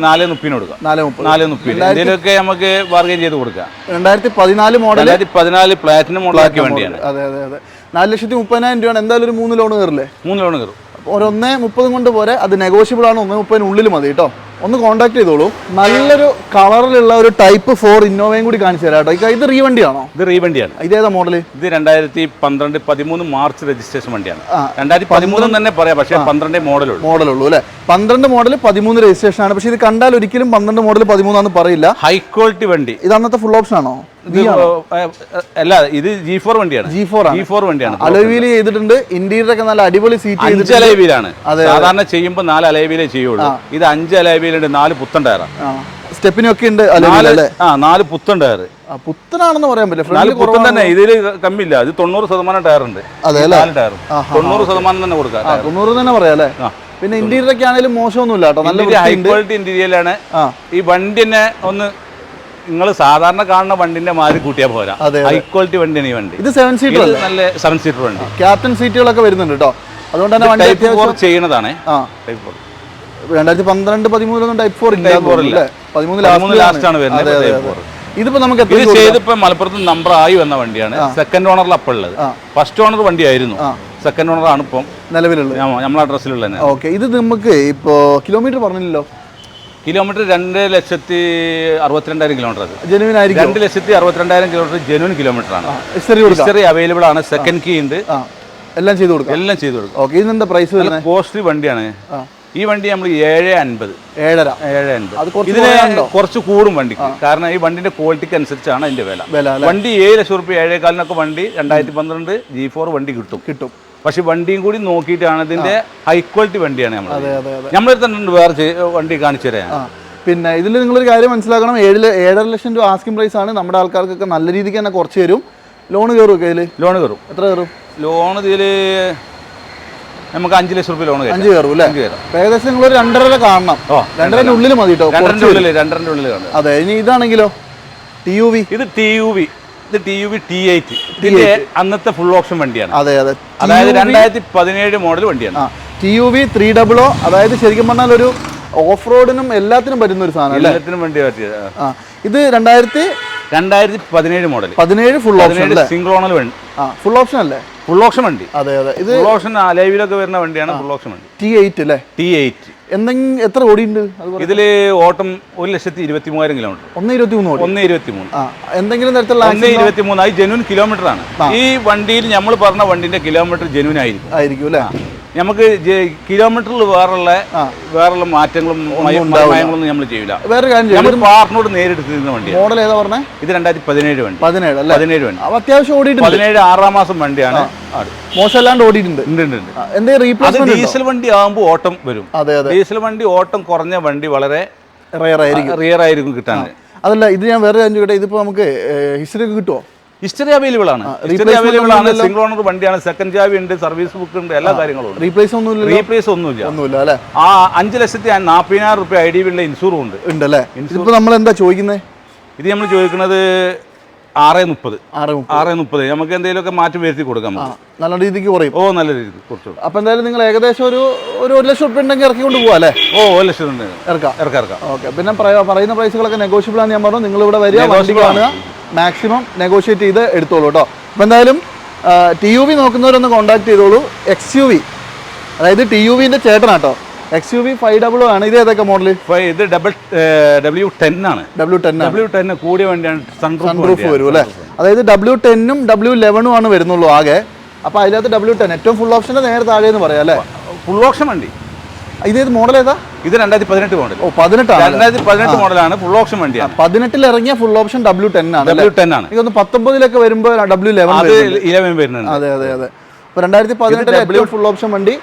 നാല് മുപ്പിന് കൊടുക്കാം. നാല് മുപ്പത്. നാല് മുപ്പിന് ഇതിലൊക്കെ നമുക്ക് ബാർഗൈൻ ചെയ്ത് കൊടുക്കാം. രണ്ടായിരത്തി പതിനാല് മോഡൽ രണ്ടായിരത്തി പതിനാല് പ്ലാറ്റിനം മോഡലാക്കിയ വണ്ടിയാണ്. അതെ അതെ അതെ. നാല് ലക്ഷത്തി മുപ്പതിനായിരം രൂപയാണ് എന്തായാലും ഒരു മൂന്ന് ലോൺ കയറില്ലേ? മൂന്ന് ലോൺ കയറും. ഒരു ഒന്നേ മുപ്പതും കൊണ്ട് പോരെ അത് നെഗോഷ്യബിൾ ആണ്. ഒന്നേ മുപ്പതിനുള്ളിൽ മതി കേട്ടോ. ഒന്ന് കോൺടാക്ട് ചെയ്തോളൂ. നല്ലൊരു കളറിലുള്ള ഒരു ടൈപ്പ് ഫോർ ഇന്നോവയും കൂടി കാണിച്ചു തരാം കേട്ടോ. ഇത് റീവണ്ടിയാണോ? ഇത് റീവണ്ടിയാണ്. ഇതേതാ മോഡൽ ഇത് രണ്ടായിരത്തി പന്ത്രണ്ട് പതിമൂന്ന് മാർച്ച് രജിസ്ട്രേഷൻ വണ്ടിയാണ്. രണ്ടായിരത്തി പതിമൂന്ന് തന്നെ പറയാം പക്ഷേ പന്ത്രണ്ട് മോഡലുള്ളൂ മോഡലുള്ളൂ അല്ലേ? പന്ത്രണ്ട് മോഡൽ പതിമൂന്ന് രജിസ്ട്രേഷൻ ആണ്. പക്ഷേ ഇത് കണ്ടാൽ ഒരിക്കലും പന്ത്രണ്ട് മോഡൽ പതിമൂന്നാന്ന് പറയില്ല. ഹൈ ക്വാളിറ്റി വണ്ടി. ഇത് അന്നത്തെ ഫുൾ ഓപ്ഷൻ ആണോ? അല്ല ഇത് ജി ഫോർ വണ്ടിയാണ്. ജി ഫോർ ജി ഫോർ വണ്ടിയാണ്. അലോവീൽ ചെയ്തിട്ടുണ്ട്. ഇന്റീരിയർ ഒക്കെ നല്ല അടിപൊളി സീറ്റ് അഞ്ച് അലവീലാണ് സാധാരണ ചെയ്യുമ്പോൾ നാല് അലവീലേ ചെയ്യുള്ളൂ. ഇത് അഞ്ച് അലവീലുണ്ട് നാല് പുത്തൻ ടയറാണ് സ്റ്റെപ്പിനൊക്കെ ഉണ്ട് ആ നാല് പുത്തൻ ടയർ. പുത്തനാണെന്ന് പറയാൻ പറ്റില്ല. നാല് പുത്തൻ തന്നെ ഇതിൽ കമ്മില്ല ഇത് തൊണ്ണൂറ് ശതമാനം ടയർ ഉണ്ട് നാല് ടയർ തൊണ്ണൂറ് ശതമാനം തന്നെ കൊടുക്കാം തൊണ്ണൂറ് തന്നെ പറയാം അല്ലേ? പിന്നെ ഇന്റീരിയർ ഒക്കെ ആണെങ്കിലും മോശമൊന്നുമില്ല കേട്ടോ. നല്ല ഹൈ ക്വാളിറ്റി ഇന്റീരിയലാണ് ഈ വണ്ടിനെ തന്നെ ഒന്ന് നിങ്ങൾ സാധാരണ കാണുന്ന വണ്ടിന്റെ മാതിരി കൂട്ടിയാൽ പോരാ. ഹൈ ക്വാളിറ്റി വണ്ടിയാണ് ഈ വണ്ടി. ഇത് സെവൻ സീറ്റർ നല്ല സെവൻ സീറ്റർ വണ്ടി. ക്യാപ്റ്റൻ സീറ്റുകളൊക്കെ വരുന്നുണ്ട് കേട്ടോ അതുകൊണ്ട് തന്നെ വണ്ടി ടൈപ്പ് ഫോർ ചെയ്യണതാണ്. ആ. ടൈപ്പ് ഫോർ രണ്ടായിരത്തി പന്ത്രണ്ട് പതിമൂന്നൊന്നും ടൈപ്പ് ഫോർ ഇല്ല. പതിമൂന്ന് ലാസ്റ്റ് ആണ് വരുന്നത് ഇതിപ്പോ നമുക്ക് ഇത് ചെയ്തിപ്പോ മലപ്പുറത്ത് നമ്പർ ആയി വന്ന വണ്ടിയാണ്. സെക്കൻഡ് ഓണറിൽ അപ്പോൾ ഉള്ളത്. ഫസ്റ്റ് ഓണർ വണ്ടിയായിരുന്നു. സെക്കൻഡ് ഓണർ ആണ് ഇപ്പം നിലവിലുള്ളത്. നമ്മളെ അഡ്രസ്സിലുള്ള ഇത് നമുക്ക് ഇപ്പോ കിലോമീറ്റർ പറഞ്ഞില്ലല്ലോ. കിലോമീറ്റർ രണ്ട് ലക്ഷത്തി അറുപത്തിരണ്ടായിരം കിലോമീറ്റർ അത്. ജെനുവിൻ ആയിരിക്കും? രണ്ട് ലക്ഷത്തി അറുപത്തിരണ്ടായിരം കിലോമീറ്റർ ജെനുവൻ കിലോമീറ്റർ ആണ്. ഹിസ്റ്ററി അവൈലബിൾ ആണ്. സെക്കൻഡ് കീ ഉണ്ട്. എല്ലാം ചെയ്തു കൊടുക്കും. എല്ലാം ചെയ്തു കൊടുക്കും. ഓക്കെ ഇതിന്റെ പ്രൈസ് കോസ്റ്റ്ലി വണ്ടിയാണ്. ഈ വണ്ടി നമ്മൾ ഏഴ് അൻപത്. ഏഴര. ഏഴ് അൻപത്. കുറച്ച് ഇതിന് കുറച്ച് കൂടും വണ്ടിക്ക്. കാരണം ഈ വണ്ടിന്റെ ക്വാളിറ്റിക്ക് അനുസരിച്ചാണ് അതിന്റെ വില. വണ്ടി ഏഴ് ലക്ഷം റുപ്യ ഏഴേകാലിനൊക്കെ വണ്ടി രണ്ടായിരത്തി പന്ത്രണ്ട് ജി ഫോർ വണ്ടി കിട്ടും. കിട്ടും. പക്ഷെ വണ്ടിയും കൂടി നോക്കിയിട്ടാണ് ഇതിന്റെ ഹൈ ക്വാളിറ്റി വണ്ടിയാണ് നമ്മൾ തന്നെ വേറെ വണ്ടി കാണിച്ചു തരാം പിന്നെ ഇതിൽ നിങ്ങളൊരു കാര്യം മനസ്സിലാക്കണം ഏഴ് ഏഴര ലക്ഷം രൂപ ആസ്കിംഗ് പ്രൈസ് ആണ്. നമ്മുടെ ആൾക്കാർക്കൊക്കെ നല്ല രീതിക്ക് തന്നെ കുറച്ച് തരും. ലോൺ കയറും കയ്യിൽ ലോൺ കയറും. എത്ര കയറും? ലോൺ ഇതിൽ നമുക്ക് അഞ്ച് ലക്ഷം റുപ്യ ലോൺ അഞ്ച് കയറും അല്ലേ? ഏകദേശം നിങ്ങൾ രണ്ടര കാണണം. രണ്ടരന്റെ ഉള്ളിൽ മതി കേട്ടോ രണ്ടരന്റെ ഉള്ളിൽ രണ്ടരന്റെ ഉള്ളിൽ കാണും. അതെ ഇനി ഇതാണെങ്കിലോ? ടി യു വി ഇത് ടി യു വി ഇത് T U V T eight. ഇതിന്റെ അന്നത്തെ ഫുൾ ഓപ്ഷൻ വണ്ടിയാണ്. അതെ അതെ. അതായത് രണ്ടായിരത്തി പതിനേഴ് മോഡൽ വണ്ടിയാണ്. T U V three double O അതായത് ശരിക്കും പറഞ്ഞാൽ ഒരു ഓഫ് റോഡിനും എല്ലാത്തിനും പറ്റുന്ന ഒരു സാധനം എല്ലാത്തിനും വണ്ടി പറ്റിയത് ആ. ഇത് രണ്ടായിരത്തി രണ്ടായിരത്തി പതിനേഴ് മോഡൽ പതിനേഴ് ഫുൾ ഓപ്ഷൻ സിംഗിൾ ഓണൽ വണ്ടി. ആ ഫുൾ ഓപ്ഷൻ അല്ലേ? ഫുൾ ഓപ്ഷൻ വണ്ടി. അതെ അതെ. ഇത് ഫുൾ ഓപ്ഷൻ അലൈവിലൊക്കെ വരുന്ന വണ്ടിയാണ് ഫുൾ ഓപ്ഷൻ വണ്ടി. ടി എയ്റ്റ് അല്ലേ? ടി എയ്റ്റ് എന്തെങ്കിലും എത്ര ഓടിയുണ്ട് ഇതിൽ ഓട്ടം ഒരു ലക്ഷത്തി ഇരുപത്തി മൂവായിരം കിലോമീറ്റർ. ഒന്ന് ഇരുപത്തി മൂന്ന് ഓടി ഒന്ന് ഇരുപത്തി മൂന്ന് ആ എന്തെങ്കിലും തരത്തിലുള്ള ഒന്ന് ഇരുപത്തി മൂന്ന് അത് ജെനുവൻ കിലോമീറ്റർ ആണ്. ഈ വണ്ടിയിൽ നമ്മൾ പറഞ്ഞ വണ്ടിന്റെ കിലോമീറ്റർ ജെനുവിൻ ആയിരിക്കും. ആയിരിക്കും അല്ലേ? നമുക്ക് കിലോമീറ്ററിൽ വേറുള്ള വേറുള്ള മാറ്റങ്ങളും മയ- മയങ്ങളൊന്നും നമ്മൾ ചെയ്യില്ല വേറെ കാര്യം നമ്മൾ പാർട്ട്നോട് നേരിട്ട് തീരുന്ന വണ്ടി മോഡൽ ഏതാ പറഞ്ഞത് ഇത് രണ്ടായിരത്തി പതിനേഴ് വണ്ടി. പതിനേഴ് അല്ലേ? പതിനേഴ് വണ്ടി. അത്യാവശ്യം ഓടിയിട്ടുണ്ട്. പതിനേഴ് ആറാം മാസം വണ്ടിയാണ്. മോശമല്ലാണ്ട് ഓടിയിട്ടുണ്ട്. ആ, റീപ്ലേസ്മെന്റ് ഡീസൽ വണ്ടി ആകുമ്പോൾ ഓട്ടം വരും. അതെ അതെ. ഡീസൽ വണ്ടി ഓട്ടം കുറഞ്ഞ വണ്ടി വളരെ റയർ ആയിരിക്കും. റിയർ ആയിരിക്കും കിട്ടാൻ. അതല്ല ഇത് ഞാൻ വേറെ കാര്യം ചോദിക്കട്ടെ? ഇതിപ്പോ നമുക്ക് ഹിസ്റ്ററി ഒക്കെ കിട്ടുമോ ഹിസ്റ്ററി അവൈലബിൾ ആണ്. ഹിസ്റ്ററി അവൈലബിൾ ആണ്. സിംഗിൾ ഓണർ വണ്ടിയാണ്. സെക്കൻഡ് ചാവി ഉണ്ട് സർവീസ് ബുക്ക് ഉണ്ട് എല്ലാ കാര്യങ്ങളും ഉണ്ട്. റീപ്ലേസ് ഒന്നുമില്ല റീപ്ലേസ് ഒന്നുമില്ല. ഒന്നുമില്ല അല്ലേ? ആ അഞ്ച് ലക്ഷത്തി നാൽപ്പതിനായിരം റുപ്യ ഐ ഡി ഉള്ള ഇൻഷൂറും ഉണ്ട്. ഉണ്ടല്ലേ? ഇതിപ്പോ നമ്മൾ എന്താ ചോദിക്കുന്നത് ഇത് നമ്മൾ ചോദിക്കുന്നത് ആറ് മുപ്പത്. ആറ് മുപ്പത്. നമുക്ക് എന്തെങ്കിലുമൊക്കെ മാറ്റം വരുത്തി കൊടുക്കാം നല്ല രീതിക്ക് കുറയും. ഓ നല്ല രീതിക്ക് കുറച്ചു അപ്പൊ എന്തായാലും നിങ്ങൾ ഏകദേശം ഒരു ഒരു ഒരു ലക്ഷം റുപ്യ ഉണ്ടെങ്കിൽ ഇറക്കിക്കൊണ്ട് പോവാ അല്ലേ? ഓ ഒരു ലക്ഷം ഉണ്ട്. ഇറക്കാം. ഇറക്കാം ഇറക്കാം. ഓക്കെ. പിന്നെ പറയ- പറയുന്ന പ്രൈസുകളൊക്കെ നെഗോഷ്യബിൾ ആണ് ഞാൻ പറഞ്ഞു. നിങ്ങൾ ഇവിടെ വരിക വണ്ടി കാണുക. മാക്സിമം നെഗോഷിയേറ്റ് ചെയ്ത് എടുത്തോളൂ കേട്ടോ അപ്പോൾ എന്തായാലും ടി യു വി നോക്കുന്നവരൊന്ന് കോൺടാക്ട് ചെയ്തോളൂ. എക്സ് യു വി അതായത് ടി യു വിന്റെ ചേട്ടനാട്ടോ. X U V five double ആണ്. ഇത് ഏതൊക്കെ മോഡൽ ഇത് ഡബിൾ ഡബ്ല്യു ടെൻ ആണ്. ഡബ്ല്യു ടെൻ ഡബ്ല്യു ടെൻ കൂടിയ വണ്ടിയാണ് സൺറൂഫ് വരും അല്ലേ? അതായത് ഡബ്ല്യു ടെന്നും ഡബ്ല്യു ലെവനും ആണ് വരുന്നുള്ളൂ ആകെ. അപ്പോൾ അതിനകത്ത് ഡബ്ല്യു ടെൻ ഏറ്റവും ഫുൾ ഓപ്ഷന്റെ നേരെ താഴെ എന്ന് പറയാം അല്ലേ? ഫുൾ ഓപ്ഷൻ വണ്ടി. ഇത് ഏത് മോഡൽ ഏതാ? ഇത് രണ്ടായിരത്തി പതിനെട്ട് മോഡൽ ഓ പതിനെട്ടാണ് രണ്ടായിരത്തി പതിനെട്ട് മോഡലാണ് ഫുൾ ഓപ്ഷൻ വണ്ടിയാണ്. പതിനെട്ടിൽ ഇറങ്ങിയ ഫുൾ ഓപ്ഷൻ ഡബ്ല്യൂ ടെൻ ആണ് ഡബ്ല്യൂ ടെൻ ആണ്. ഇതൊന്ന് പത്തൊമ്പതിലൊക്കെ വരുമ്പോൾ ഡബ്ല്യൂ ലെവൻ ഇലവൻ വരുന്നുണ്ട്. അതെ അതെ അതെ. അപ്പോൾ രണ്ടായിരത്തി പതിനെട്ടിലെ ഡബ്ല്യൂ ഫുൾ ഓപ്ഷൻ വണ്ടി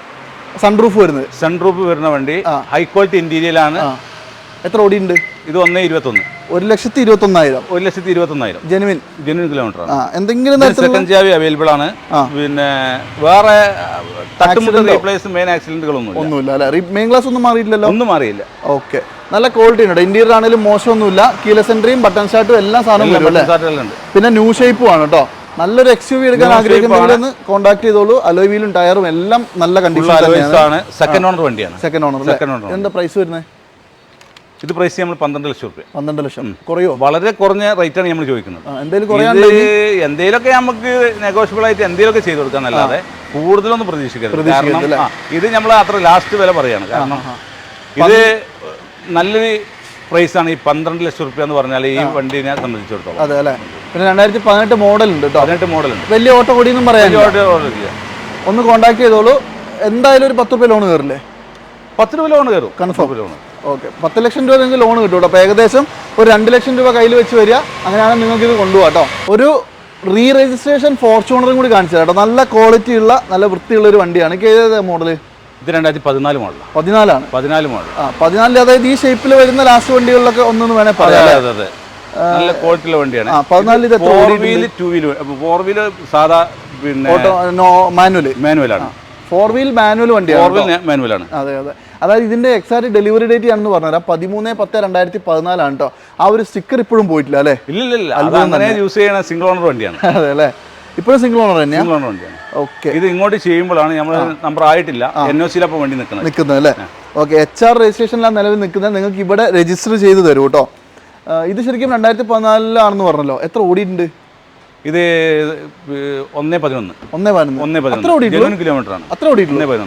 സൺറൂഫ് വരുന്നത്. സൺറൂഫ് വരുന്ന വണ്ടി. ഹൈ ക്വാളിറ്റി ഇന്റീരിയലാണ് ആ ഓടി ഉണ്ട് ഇത് ഒന്ന് ഇരുപത്തൊന്ന്. ഒരു ലക്ഷത്തി ഇരുപത്തൊന്നായിരം. ഒരു ലക്ഷത്തി ഇരുപത്തൊന്നായിരം. ജെനുവിൻ. ജെനുവിൻ കിലോമീറ്റർ ആണ്. എന്തെങ്കിലും സെക്കൻഡ് ചാവി അവൈലബിൾ ആണ്. പിന്നെ വേറെ തട്ടുമുട്ട് റീപ്ലേസ് മെയിൻ ആക്സിഡന്റുകളൊന്നും ഒന്നുമില്ല അല്ലെ? മെയിൻ ക്ലാസ് ഒന്നും മാറിയില്ലല്ലോ ഒന്നും മാറിയില്ല. ഓക്കെ. നല്ല ക്വാളിറ്റി ഉണ്ട് ഇന്റീരിയർ ആണെങ്കിലും മോശമൊന്നുമില്ല. കീല സെന്ററിയും ബട്ടൺ ഷാർട്ടും എല്ലാം സാധനവും പിന്നെ ന്യൂ ഷേപ്പും ആണ് കേട്ടോ നല്ലൊരു എക്സ് യു വി എടുക്കാൻ ആഗ്രഹിക്കുന്നവരൊന്ന് കോൺടാക്ട് ചെയ്തോളൂ. അലോയ് വീലും ടയറും എല്ലാം നല്ല കണ്ടീഷൻ സെക്കൻഡ് ഓണർ വണ്ടിയാണ്. സെക്കൻഡ് ഓണർ സെക്കൻഡ് ഓണർ എന്താ പ്രൈസ് വരുന്നത്? ഇത് പ്രൈസ് നമ്മൾ പന്ത്രണ്ട് ലക്ഷം രൂപ പന്ത്രണ്ട് ലക്ഷം. കുറയോ? വളരെ കുറഞ്ഞ റേറ്റ് ആണ് നമ്മൾ ചോദിക്കുന്നത്. എന്തെങ്കിലും എന്തെങ്കിലുമൊക്കെ നമുക്ക് നെഗോഷ്യബിൾ ആയിട്ട് എന്തെങ്കിലുമൊക്കെ ചെയ്ത് കൊടുക്കാന്നല്ലാതെ കൂടുതലൊന്നും പ്രതീക്ഷിക്കരുത്. കാരണം ഇത് നമ്മൾ അത്ര ലാസ്റ്റ് വില പറയാണ്. കാരണം ഇത് നല്ലൊരു പ്രൈസ് ആണ് ഈ പന്ത്രണ്ട് ലക്ഷം റുപ്യ എന്ന് പറഞ്ഞാൽ ഈ വണ്ടിനെ സംബന്ധിച്ചിടത്തോളം. അതെ അല്ലേ? പിന്നെ രണ്ടായിരത്തി പതിനെട്ട് മോഡൽ ഉണ്ട് കേട്ടോ പതിനെട്ട് ഉണ്ട്. വലിയ ഓട്ടോ കൂടി പറയാൻ പറയാം ഒന്ന് കോൺടാക്ട് ചെയ്തോളൂ. എന്തായാലും ഒരു പത്ത് രൂപ ലോൺ കയറില്ലേ പത്ത് രൂപ ലോൺ കയറും കൺഫേം ലോൺ ഓക്കെ. പത്ത് ലക്ഷം രൂപ നിങ്ങൾക്ക് ലോൺ കിട്ടും കേട്ടോ. അപ്പോൾ ഏകദേശം ഒരു രണ്ട് ലക്ഷം രൂപ കയ്യിൽ വെച്ച് വരിക. അങ്ങനെയാണെങ്കിൽ നിങ്ങൾക്ക് ഇത് കൊണ്ടുപോകാം കേട്ടോ. ഒരു റീ രജിസ്ട്രേഷൻ ഫോർച്യൂണറും കൂടി കാണിച്ചു കേട്ടോ. നല്ല ക്വാളിറ്റി ഉള്ള നല്ല വൃത്തിയുള്ള ഒരു വണ്ടിയാണ്. ഏത് മോഡൽ ഇത് രണ്ടായിരത്തി പതിനാല് മോഡൽ പതിനാലാണ്. പതിനാല് മോഡൽ ആ പതിനാലിൽ അതായത് ഈ ഷേപ്പിൽ വരുന്ന ലാസ്റ്റ് വണ്ടികളിലൊക്കെ ഒന്നെന്ന് വേണേൽ പറയാം അതെ അതെ നല്ല ക്വാളിറ്റിയുള്ള വണ്ടിയാണ്. ഇത് four wheel two wheel four wheel സാധാ പിന്നെ മാനുവൽ മാനുവലാണ് ഫോർ വീൽ മാനുവൽ വണ്ടിയാണ് ഫോർ വീൽ മാനുവലാണ് അതെ അതെ. അതായത് ഇതിന്റെ എക്സാക്ട് ഡെലിവറി ഡേറ്റ് ആണെന്ന് പറഞ്ഞുതരാം. പതിമൂന്ന് പത്ത് രണ്ടായിരത്തി പതിനാലാണ് കേട്ടോ ആ ഒരു സ്റ്റിക്കർ ഇപ്പോഴും പോയിട്ടില്ല അല്ലേ? ഇല്ല യൂസ് ചെയ്യണ സിംഗിൾ ഓണർ വണ്ടിയാണ്. *laughs* അതെ അല്ലേ? ഇപ്പോഴും സിംഗിൾ ഓണർ തന്നെയാണ് സിംഗിൾ ഓണർ വണ്ടിയാണ്. ഓക്കെ ഇത് ഇങ്ങോട്ട് ചെയ്യുമ്പോഴാണ് നമ്മൾ നമ്പർ ആയിട്ടില്ല. എൻ ഒ സിയിലപ്പോൾ വണ്ടി നിൽക്കുന്നത്. നിൽക്കുന്നത് അല്ലേ? ഓക്കെ എച്ച് ആർ രജിസ്ട്രേഷനിലാണ് നിലവിൽ നിൽക്കുന്നത്. നിങ്ങൾക്ക് ഇവിടെ രജിസ്റ്റർ ചെയ്ത് തരും കേട്ടോ ഇത് ശരിക്കും രണ്ടായിരത്തി പതിനാലിലാണെന്ന് പറഞ്ഞല്ലോ. എത്ര ഓടിയിട്ടുണ്ട്? ഇത് ഒന്നേ പതിനൊന്ന്. ഒന്നേ പതിനൊന്ന്. ഒന്നേ പതിനൊന്ന്. കിലോമീറ്റർ ആണ്. അത്ര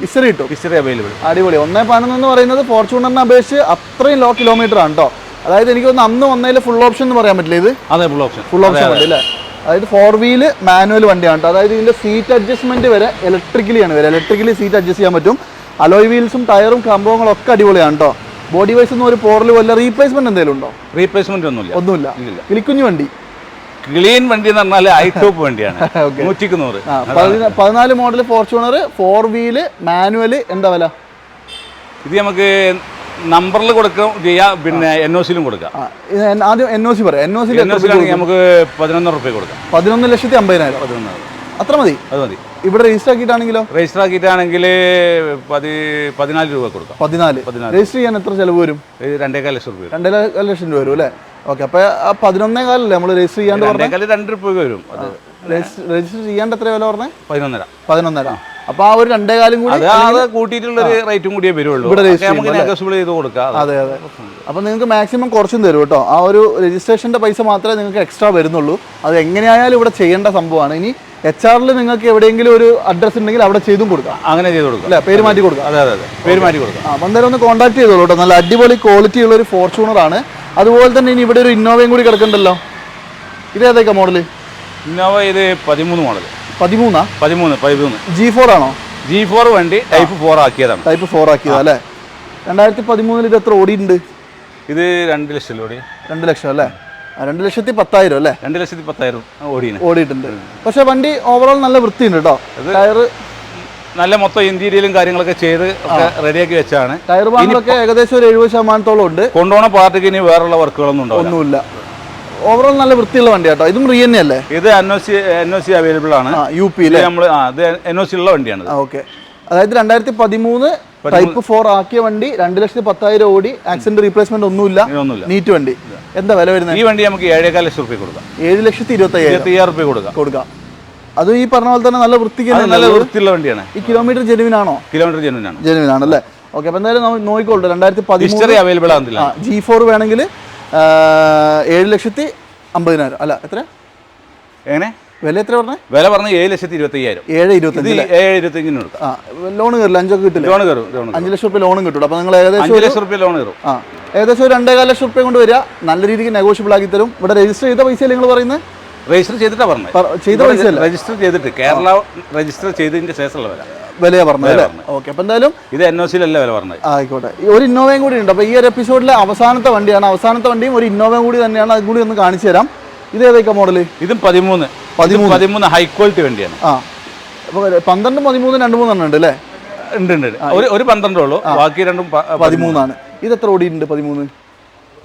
ഹിസ്റ്ററി കിട്ടും. ഹിസ്റ്ററി അവൈലബിൾ അടിപൊളി. ഒന്നേ പതിനൊന്ന് എന്ന് പറയുന്നത് ഫോർച്യൂണറിനെ അപേക്ഷിച്ച് അത്രയും ലോ കിലോമീറ്റർ ആണ് കേട്ടോ അതായത് എനിക്ക് ഒന്ന് അന്ന് വന്നതിൽ ഫുൾ ഓപ്ഷൻ എന്ന് പറയാൻ പറ്റില്ല ഇത്. അതെ ഫുൾ ഓപ്ഷൻ ഫുൾ ഓപ്ഷൻ അല്ലേ? അതായത് ഫോർ വീൽ മാനുവൽ വണ്ടിയാണ് കേട്ടോ അതായത് ഇതിന്റെ സീറ്റ് അഡ്ജസ്റ്റ്മെന്റ് വരെ ഇലക്ട്രിക്കലിയാണ് വരെ. ഇലക്ട്രിക്കലി സീറ്റ് അഡ്ജസ്റ്റ് ചെയ്യാൻ പറ്റും. അലോയ് വീൽസും ടയറും കമ്പവങ്ങളും ഒക്കെ അടിപൊളിയാണ് കേട്ടോ ബോഡി വൈസ് ഒന്നും ഒരു പോറൽ വല്ല റീപ്ലേസ്മെന്റ് എന്തെങ്കിലും ഉണ്ടോ? റീപ്ലേസ്മെന്റ് ഒന്നുമില്ല. ഒന്നുമില്ല. കിളിക്കുഞ്ഞു വണ്ടി. ക്ലീൻ വണ്ടി എന്ന് പറഞ്ഞാൽ ഐ ടോപ്പ് *laughs* വണ്ടിയാണ്. നൂറ്റിക്ക് നൂറ്. പതിനാല് model Fortuner four wheel manual എന്താ വില? ഇത് നമുക്ക് നമ്പറിൽ കൊടുക്കാം ചെയ്യാം പിന്നെ എൻ ഒ സിയിലും കൊടുക്കാം. ആദ്യം എൻ ഒ സി പറയാം N O C N O സിയിലാണെങ്കിൽ നമുക്ക് പതിനൊന്ന് റുപ്യ കൊടുക്കാം. പതിനൊന്ന് ലക്ഷത്തി അമ്പതിനായിരം. പതിനൊന്ന് അത്ര മതി? അത് മതി. ഇവിടെ രജിസ്റ്റർ ആക്കിയിട്ടാണെങ്കിലോ? രജിസ്റ്റർ ആക്കിയിട്ടാണെങ്കിൽ പതി പതിനാല് രൂപ കൊടുക്കാം. പതിനാല്. പതിനാല്. രജിസ്റ്റർ ചെയ്യാൻ എത്ര ചിലവ് വരും? രണ്ടേകാൽ ലക്ഷം രൂപ രണ്ടര ലക്ഷം രൂപ വരും അല്ലേ? ഓക്കെ അപ്പൊ പതിനൊന്നേ കാലല്ലേ നമ്മൾ രജിസ്റ്റർ ചെയ്യാണ്ട് പറഞ്ഞ? രണ്ട് രൂപ വരും. രജിസ്റ്റർ ചെയ്യാണ്ട് എത്ര വില പറഞ്ഞേ? പതിനൊന്നര. പതിനൊന്നര. അപ്പൊ ആ ഒരു രണ്ടേ കാലം കൂടി അത് കൂട്ടിയിട്ടുള്ള ഒരു റേറ്റും കൂടിയേ വരുള്ളൂ. ഇവിടെ ചെയ്ത് കൊടുക്കാം. അതെ. അതെ അപ്പൊ നിങ്ങൾക്ക് മാക്സിമം കുറച്ചും തരും കേട്ടോ. ആ ഒരു രജിസ്ട്രേഷന്റെ പൈസ മാത്രമേ നിങ്ങൾക്ക് എക്സ്ട്രാ വരുന്നുള്ളൂ. അത് എങ്ങനെയായാലും ഇവിടെ ചെയ്യേണ്ട സംഭവമാണ്. ഇനി എച്ച് ആറിൽ നിങ്ങൾക്ക് എവിടെയെങ്കിലും ഒരു അഡ്രസ് ഉണ്ടെങ്കിൽ അവിടെ ചെയ്തും കൊടുക്കാം. അങ്ങനെ ചെയ്ത് കൊടുക്കാം. അല്ലെ? പേര് മാറ്റി കൊടുക്കാം. അതെ അതെ പേര് മാറ്റി കൊടുക്കാം. അപ്പം എന്തായാലും ഒന്ന് കോൺടാക്ട് ചെയ്തോളൂ കേട്ടോ. നല്ല അടിപൊളി ക്വാളിറ്റി ഉള്ള ഒരു ഫോർച്യൂണർ ആണ്. അതുപോലെ തന്നെ ഇനി ഇവിടെ ഒരു ഇന്നോവയും കൂടി കിടക്കുന്നുണ്ടല്ലോ ഇത് ഏതൊക്കെ മോഡൽ ഇന്നോവ ഇത് പതിമൂന്ന് മോഡൽ പതിമൂന്നാ? പതിമൂന്ന് പതിമൂന്ന്. ജി ഫോർ ആണോ? ജി ഫോർ വണ്ടി ടൈപ്പ് ഫോർ ആക്കിയതാണ്. ടൈപ്പ് ഫോർ ആക്കിയതാ അല്ലേ? രണ്ടായിരത്തി പതിമൂന്നിൽ ഇത് എത്ര ഓടിയിട്ടുണ്ട്? ഇത് രണ്ട് ലക്ഷം ഓടി. രണ്ട് ലക്ഷം അല്ലേ? രണ്ട് ലക്ഷത്തി പത്തായിരം അല്ലേ? രണ്ട് ലക്ഷത്തി പത്തായിരം ഓടി ഓടിയിട്ടുണ്ട്. പക്ഷെ വണ്ടി ഓവറോൾ നല്ല വൃത്തിയുണ്ട് കേട്ടോ ടയർ നല്ല മൊത്തം ഇന്റീരിയലും കാര്യങ്ങളൊക്കെ ചെയ്ത് ഒക്കെ റെഡിയാക്കി വെച്ചാണ്. ടയർ ഭാഗങ്ങളൊക്കെ ഏകദേശം ഒരു എഴുപത് ശതമാനത്തോളം ഉണ്ട്. കൊണ്ടുപോണ പാർട്ടിക്ക് ഇനി വേറെയുള്ള വർക്കുകളൊന്നും ഒന്നുമില്ല. ഓവറോൾ നല്ല വൃത്തിയുള്ള വണ്ടി കേട്ടോ ഇതും റീ അല്ലേ? ഇത് N O C N O C available ആണ്. യു പി നമ്മൾ ഇത് എൻ ഒ സി ഉള്ള വണ്ടിയാണ് ഓക്കെ അതായത് രണ്ടായിരത്തി പതിമൂന്ന് ടൈപ്പ് ഫോർ ആക്കിയ വണ്ടി രണ്ട് ലക്ഷത്തി പത്തായിരം ഓടി ആക്സിഡന്റ് റീപ്ലേസ്മെന്റ് ഒന്നുമില്ല നീറ്റ് വണ്ടി. എന്താ വില വരുന്നത്? ഈ വണ്ടി നമുക്ക് ഏഴേകാൽ ലക്ഷം റുപ്യ കൊടുക്കാം. ഏഴ് ലക്ഷത്തി ഇരുപത്തി അയ്യായിരത്തി ഇരുപത്തി അയ്യായിരം റുപ്യ കൊടുക്കാം. കൊടുക്കാം. അത് ഈ പറഞ്ഞ പോലെ തന്നെ നല്ല വൃത്തിക്ക് നല്ല. വൃത്തിയുള്ള വണ്ടിയാണ്. ഈ കിലോമീറ്റർ ജെനുവിൻ ആണോ? കിലോമീറ്റർ ജെനുവിൻ ആണ്. ജെനുവിൻ ആണല്ലേ? ഓക്കെ അപ്പൊ എന്തായാലും നമ്മൾ നോക്കിക്കോളൂ രണ്ടായിരത്തി പതിമൂന്ന് അവൈലബിൾ ആകുന്നില്ല ജി ഫോർ വേണമെങ്കിൽ ഏഴ് ലക്ഷത്തി അമ്പതിനായിരം. അല്ല എത്ര? എങ്ങനെ? വില എത്ര പറഞ്ഞേ? വില പറഞ്ഞ ഏഴ് ലക്ഷത്തി ഇരുപത്തി അയ്യായിരം ഏഴ് ഇരുപത്തി ഏഴ് ഇരുപത്തഞ്ചിന് കൊടുക്കാം. ആ ലോൺ കയറില്ല അഞ്ചൊക്കെ കിട്ടില്ല? ലോൺ കയറും അഞ്ച് ലക്ഷം റുപ്യ ലോണും കിട്ടും അപ്പൊ നിങ്ങൾ ഏകദേശം അഞ്ച് ലക്ഷം റുപ്യ ലോൺ കയറും. ആ ഏകദേശം ഒരു രണ്ടേകാല ലക്ഷം റുപ്യ കൊണ്ട് വരിക. നല്ല രീതിക്ക് നെഗോഷ്യബിൾ ആക്കി തരും. ഇവിടെ രജിസ്റ്റർ ചെയ്ത പൈസ നിങ്ങൾ പറയുന്നത്? രജിസ്റ്റർ ചെയ്തിട്ടാ പറഞ്ഞത്. രജിസ്റ്റർ ചെയ്തിട്ട് കേരള രജിസ്റ്റർ ചെയ്തതിന്റെ ശേഷമുള്ള വില. വിലയാ പറഞ്ഞത് അല്ലേ? ഓക്കെ അപ്പൊ എന്തായാലും ഇത് എൻ ഒ സിയിലല്ല വില പറഞ്ഞത്? ആയിക്കോട്ടെ. ഒരു ഇന്നോവയും കൂടി ഉണ്ട്. അപ്പോൾ ഈ ഒരു എപ്പിസോഡിലെ അവസാനത്തെ വണ്ടിയാണ്. അവസാനത്തെ വണ്ടിയും ഒരു ഇന്നോവയും കൂടി തന്നെയാണ്. അതും കൂടി ഒന്ന് കാണിച്ചു തരാം. ഇത് ഏതൊക്കെ മോഡൽ ഇതും പതിമൂന്ന്. പതിമൂന്ന്. പതിമൂന്ന് ഹൈ ക്വാളിറ്റി വണ്ടിയാണ്. ആ. അപ്പോൾ പന്ത്രണ്ട് പതിമൂന്ന് രണ്ട് മൂന്നെണ്ണം ഉണ്ട് അല്ലേ? ഉണ്ട് ഉണ്ട്. ഒരു ഒരു പന്ത്രണ്ടേ ഉള്ളൂ. ബാക്കി രണ്ടും പതിമൂന്നാണ്. ഇത് എത്ര ഓടിയിട്ടുണ്ട് പതിമൂന്ന്?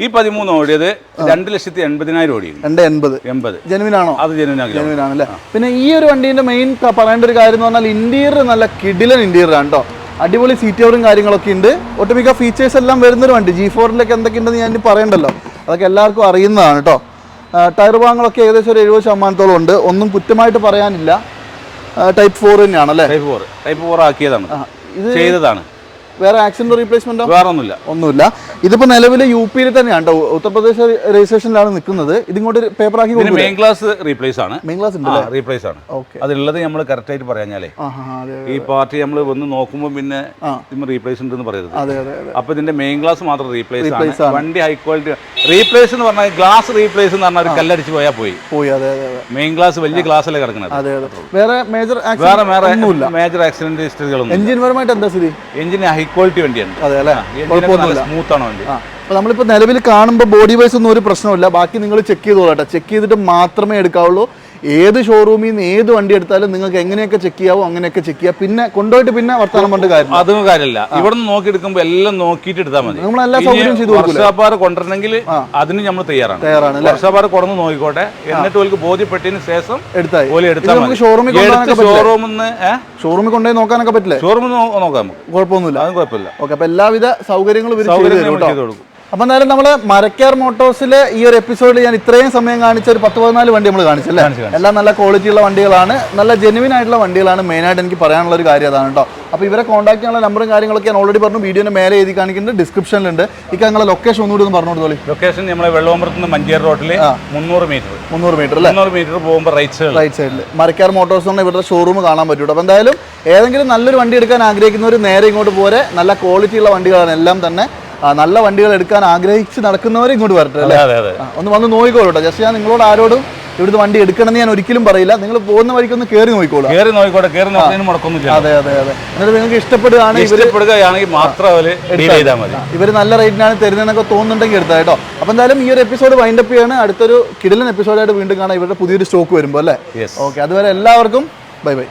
ഈ പതിമൂന്ന് ഓടിയത് രണ്ട് ലക്ഷത്തി എൺപതിനായിരം ഓടിയിരുന്നു. രണ്ട് എൺപത്. എൺപത്. ജനുവിനാണോ? അത് ജനുവിനാണല്ലേ? പിന്നെ ഈ ഒരു വണ്ടീന്റെ മെയിൻ പറയേണ്ട ഒരു കാര്യം എന്ന് പറഞ്ഞാൽ ഇന്റീരിയർ നല്ല കിടിലൻ ഇന്റീരിയർ ആണ് കേട്ടോ അടിപൊളി സീറ്റ് കവറും കാര്യങ്ങളൊക്കെ ഉണ്ട്. ഒട്ടുമിക്ക ഫീച്ചേഴ്സ് എല്ലാം വരുന്നൊരു വണ്ടി. ജി ഫോറിലൊക്കെ എന്തൊക്കെയുണ്ടെന്ന് ഞാൻ പറയണ്ടല്ലോ. അതൊക്കെ എല്ലാവർക്കും അറിയുന്നതാണ് കേട്ടോ ടയർ ഭാഗങ്ങളൊക്കെ ഏകദേശം ഒരു എഴുപത് ശതമാനത്തോളം ഉണ്ട്. ഒന്നും കുറ്റമായിട്ട് പറയാനില്ല. ടൈപ്പ് ഫോർ തന്നെയാണല്ലേ? ടൈപ്പ് ഫോർ ടൈപ്പ് ഫോർ ആക്കിയതാണ്. ഇത് ചെയ്തതാണ്. വേറെ ആക്സിഡന്റ് റീപ്ലേസ്മെന്റോ വേറെ ഒന്നുമില്ല ഒന്നുമില്ല. ഇതിപ്പോ നിലവിൽ യു പിയിൽ തന്നെയാണ് കേട്ടോ. ഉത്തർപ്രദേശ് രജിസ്ട്രേഷനിലാണ് നിൽക്കുന്നത്. ഇതിങ്ങോട്ട് പേപ്പർ ആക്കി മെയിൻ ക്ലാസ് റീപ്ലേസ് ആണ്. മെയിൻ ക്ലാസ് ഉണ്ട് റീപ്ലേസ് ആണ്. അതിലുള്ളത് നമ്മൾ കറക്റ്റ് ആയിട്ട് പറയാഞ്ഞാലേ ഈ പാർട്ടി നമ്മൾ വന്ന് നോക്കുമ്പോൾ പിന്നെ റീപ്ലേസ് ഉണ്ടെന്ന് പറയരുത്. അപ്പൊ ഇതിന്റെ മെയിൻ ക്ലാസ് മാത്രം റീപ്ലേസ് ആണ്. വണ്ടി ഹൈ ക്വാളിറ്റി റീപ്ലേസ് എന്ന് പറഞ്ഞാൽ ഗ്ലാസ് റീപ്ലേസ് എന്ന് പറഞ്ഞാൽ ഒരു കല്ലടിച്ച് പോയാൽ പോയി. പോയി അതെ അതെ മെയിൻ ക്ലാസ് വലിയ ഗ്ലാസ്സിലെ കിടക്കുന്നത് വേറെ മേജർ വേറെ മേജർ ആക്സിഡന്റ് ഹിസ്റ്ററികളൊന്നും എഞ്ചിൻ പരമായിട്ട് എന്താ സ്ഥിതി? എഞ്ചിന് ഹൈ ക്വാളിറ്റി വണ്ടിയാണ് അതെ അല്ലേ? കുഴപ്പമൊന്നുമില്ല. സ്മൂത്ത് ആണ് വണ്ടി? അപ്പോൾ നമ്മളിപ്പോൾ നിലവിൽ കാണുമ്പോൾ ബോഡി വൈസ് ഒന്നും ഒരു പ്രശ്നമില്ല ബാക്കി നിങ്ങൾ ചെക്ക് ചെയ്തോളാം കേട്ടോ. ചെക്ക് ചെയ്തിട്ട് മാത്രമേ എടുക്കാവുള്ളൂ. ഏത് ഷോറൂമിൽ നിന്ന് ഏത് വണ്ടി എടുത്താലും നിങ്ങൾക്ക് എങ്ങനെയൊക്കെ ചെക്ക് ചെയ്യാവോ അങ്ങനെയൊക്കെ ചെക്ക് ചെയ്യാം. പിന്നെ കൊണ്ടുപോയിട്ട് പിന്നെ വർത്തമാനം കൊണ്ട് കാര്യം അതും കാര്യമില്ല. ഇവിടെ നിന്ന് നോക്കി എടുക്കുമ്പോൾ എല്ലാം നോക്കിയിട്ട് എടുത്താൽ മതി. നമ്മൾ എല്ലാ സൗകര്യം ചെയ്തു കൊടുക്കൂലേ? വർഷാപ്പാറ് കൊണ്ടുവരണമെങ്കിൽ അതിന് നമ്മൾ തയ്യാറാണ്. തയ്യാറാണ് വർഷാപ്പാറ് കൊണ്ടു നോക്കിക്കോട്ടെ. എന്നിട്ട് ഓൾക്ക് ബോധ്യപ്പെട്ടതിന് ശേഷം എടുത്താൽ നമുക്ക് ഷോറൂമിൽ ഷോറൂമിൽ നിന്ന് ഷോറൂമിൽ കൊണ്ടുപോയി നോക്കാനൊക്കെ പറ്റില്ല? ഷോറൂമിൽ നോക്കാം കുഴപ്പമൊന്നുമില്ല. അതും കുഴപ്പമില്ല. ഓക്കെ അപ്പൊ എല്ലാവിധ സൗകര്യങ്ങളും ഇവർ ചെയ്തു സൗകര്യം തരും നമ്മൾ ചെയ്ത് കൊടുക്കും. അപ്പൊ എന്തായാലും നമ്മൾ മരക്കാർ മോട്ടോഴ്സിലെ ഈ ഒരു എപ്പിസോഡിൽ ഞാൻ ഇത്രയും സമയം കാണിച്ച ഒരു പത്ത് പതിനാല് വണ്ടി നമ്മൾ കാണിച്ചല്ലേ കാണിച്ചു, കാണിച്ചു. എല്ലാം നല്ല ക്വാളിറ്റി ഉള്ള വണ്ടികളാണ്. നല്ല ജെനുവിൻ ആയിട്ടുള്ള വണ്ടികളാണ് മെയിൻ ആയിട്ട് എനിക്ക് പറയാനുള്ള ഒരു കാര്യം അതാണ് കേട്ടോ അപ്പോൾ ഇവരെ കോൺടാക്ട് ചെയ്യാനുള്ള നമ്പറും കാര്യങ്ങളൊക്കെ ഞാൻ ഓൾറെഡി പറഞ്ഞു. വീഡിയോന്റെ മേലെ എഴുതി കാണിക്കുന്നുണ്ട് ഡിസ്ക്രിപ്ഷനിലുണ്ട് ഇക്ക് ഞങ്ങൾ ലൊക്കേഷൻ ഒന്നുകൂടി ഒന്ന് പറഞ്ഞു കൊടുത്തോളി. ലൊക്കേഷൻ നമ്മളെ വെള്ളവമ്പലത്ത് നിന്ന് മഞ്ചേരി റോഡിൽ മുന്നൂറ് മീറ്റർ മുന്നൂറ് മീറ്റർ അല്ലേ? മുന്നൂറ് മീറ്റർ പോകുമ്പോൾ റൈറ്റ് സൈഡ് റൈറ്റ് സൈഡിൽ മരക്കാർ മോട്ടോഴ്സ് എന്ന് ഇവരുടെ ഷോറൂം കാണാൻ പറ്റൂട്ടോ അപ്പോൾ എന്തായാലും ഏതെങ്കിലും നല്ലൊരു വണ്ടി എടുക്കാൻ ആഗ്രഹിക്കുന്നവർ നേരെ ഇങ്ങോട്ട് പോരെ. നല്ല ക്വാളിറ്റി ഉള്ള വണ്ടികളാണ് എല്ലാം തന്നെ. നല്ല വണ്ടികൾ എടുക്കാൻ ആഗ്രഹിച്ച് നടക്കുന്നവരെ ഇങ്ങോട്ട് വരട്ടെ അല്ലേ? ഒന്ന് വന്ന് നോക്കിക്കോളൂ കേട്ടോ ജസ്റ്റ് ഞാൻ നിങ്ങളോട് ആരോടും ഇവിടുത്തെ വണ്ടി എടുക്കണമെന്ന് ഞാൻ ഒരിക്കലും പറയില്ല. നിങ്ങൾ പോകുന്ന വഴിക്ക് ഒന്ന് കയറി നോക്കിക്കോളൂ. കയറി നോക്കിക്കോട്ടെ കയറി നോക്കുന്നതിന് അതെ അതെ അതെ. എന്നിട്ട് നിങ്ങൾക്ക് ഇഷ്ടപ്പെടുകയാണെങ്കിൽ മാത്രം മതി. ഇവർ നല്ല റേറ്റിനാണ് തരുന്നതെന്നൊക്കെ തോന്നുന്നുണ്ടെങ്കിൽ എടുത്താൽ കേട്ടോ. അപ്പൊ എന്തായാലും ഈ ഒരു എപ്പിസോഡ് വൈൻഡപ്പ് ചെയ്യാണ്. അടുത്തൊരു കിടിലൻ എപ്പിസോഡായിട്ട് വീണ്ടും കാണാം. ഇവരുടെ പുതിയൊരു സ്റ്റോക്ക് വരുമ്പോൾ അല്ലേ. ഓക്കെ അതുവരെ എല്ലാവർക്കും ബൈ ബൈ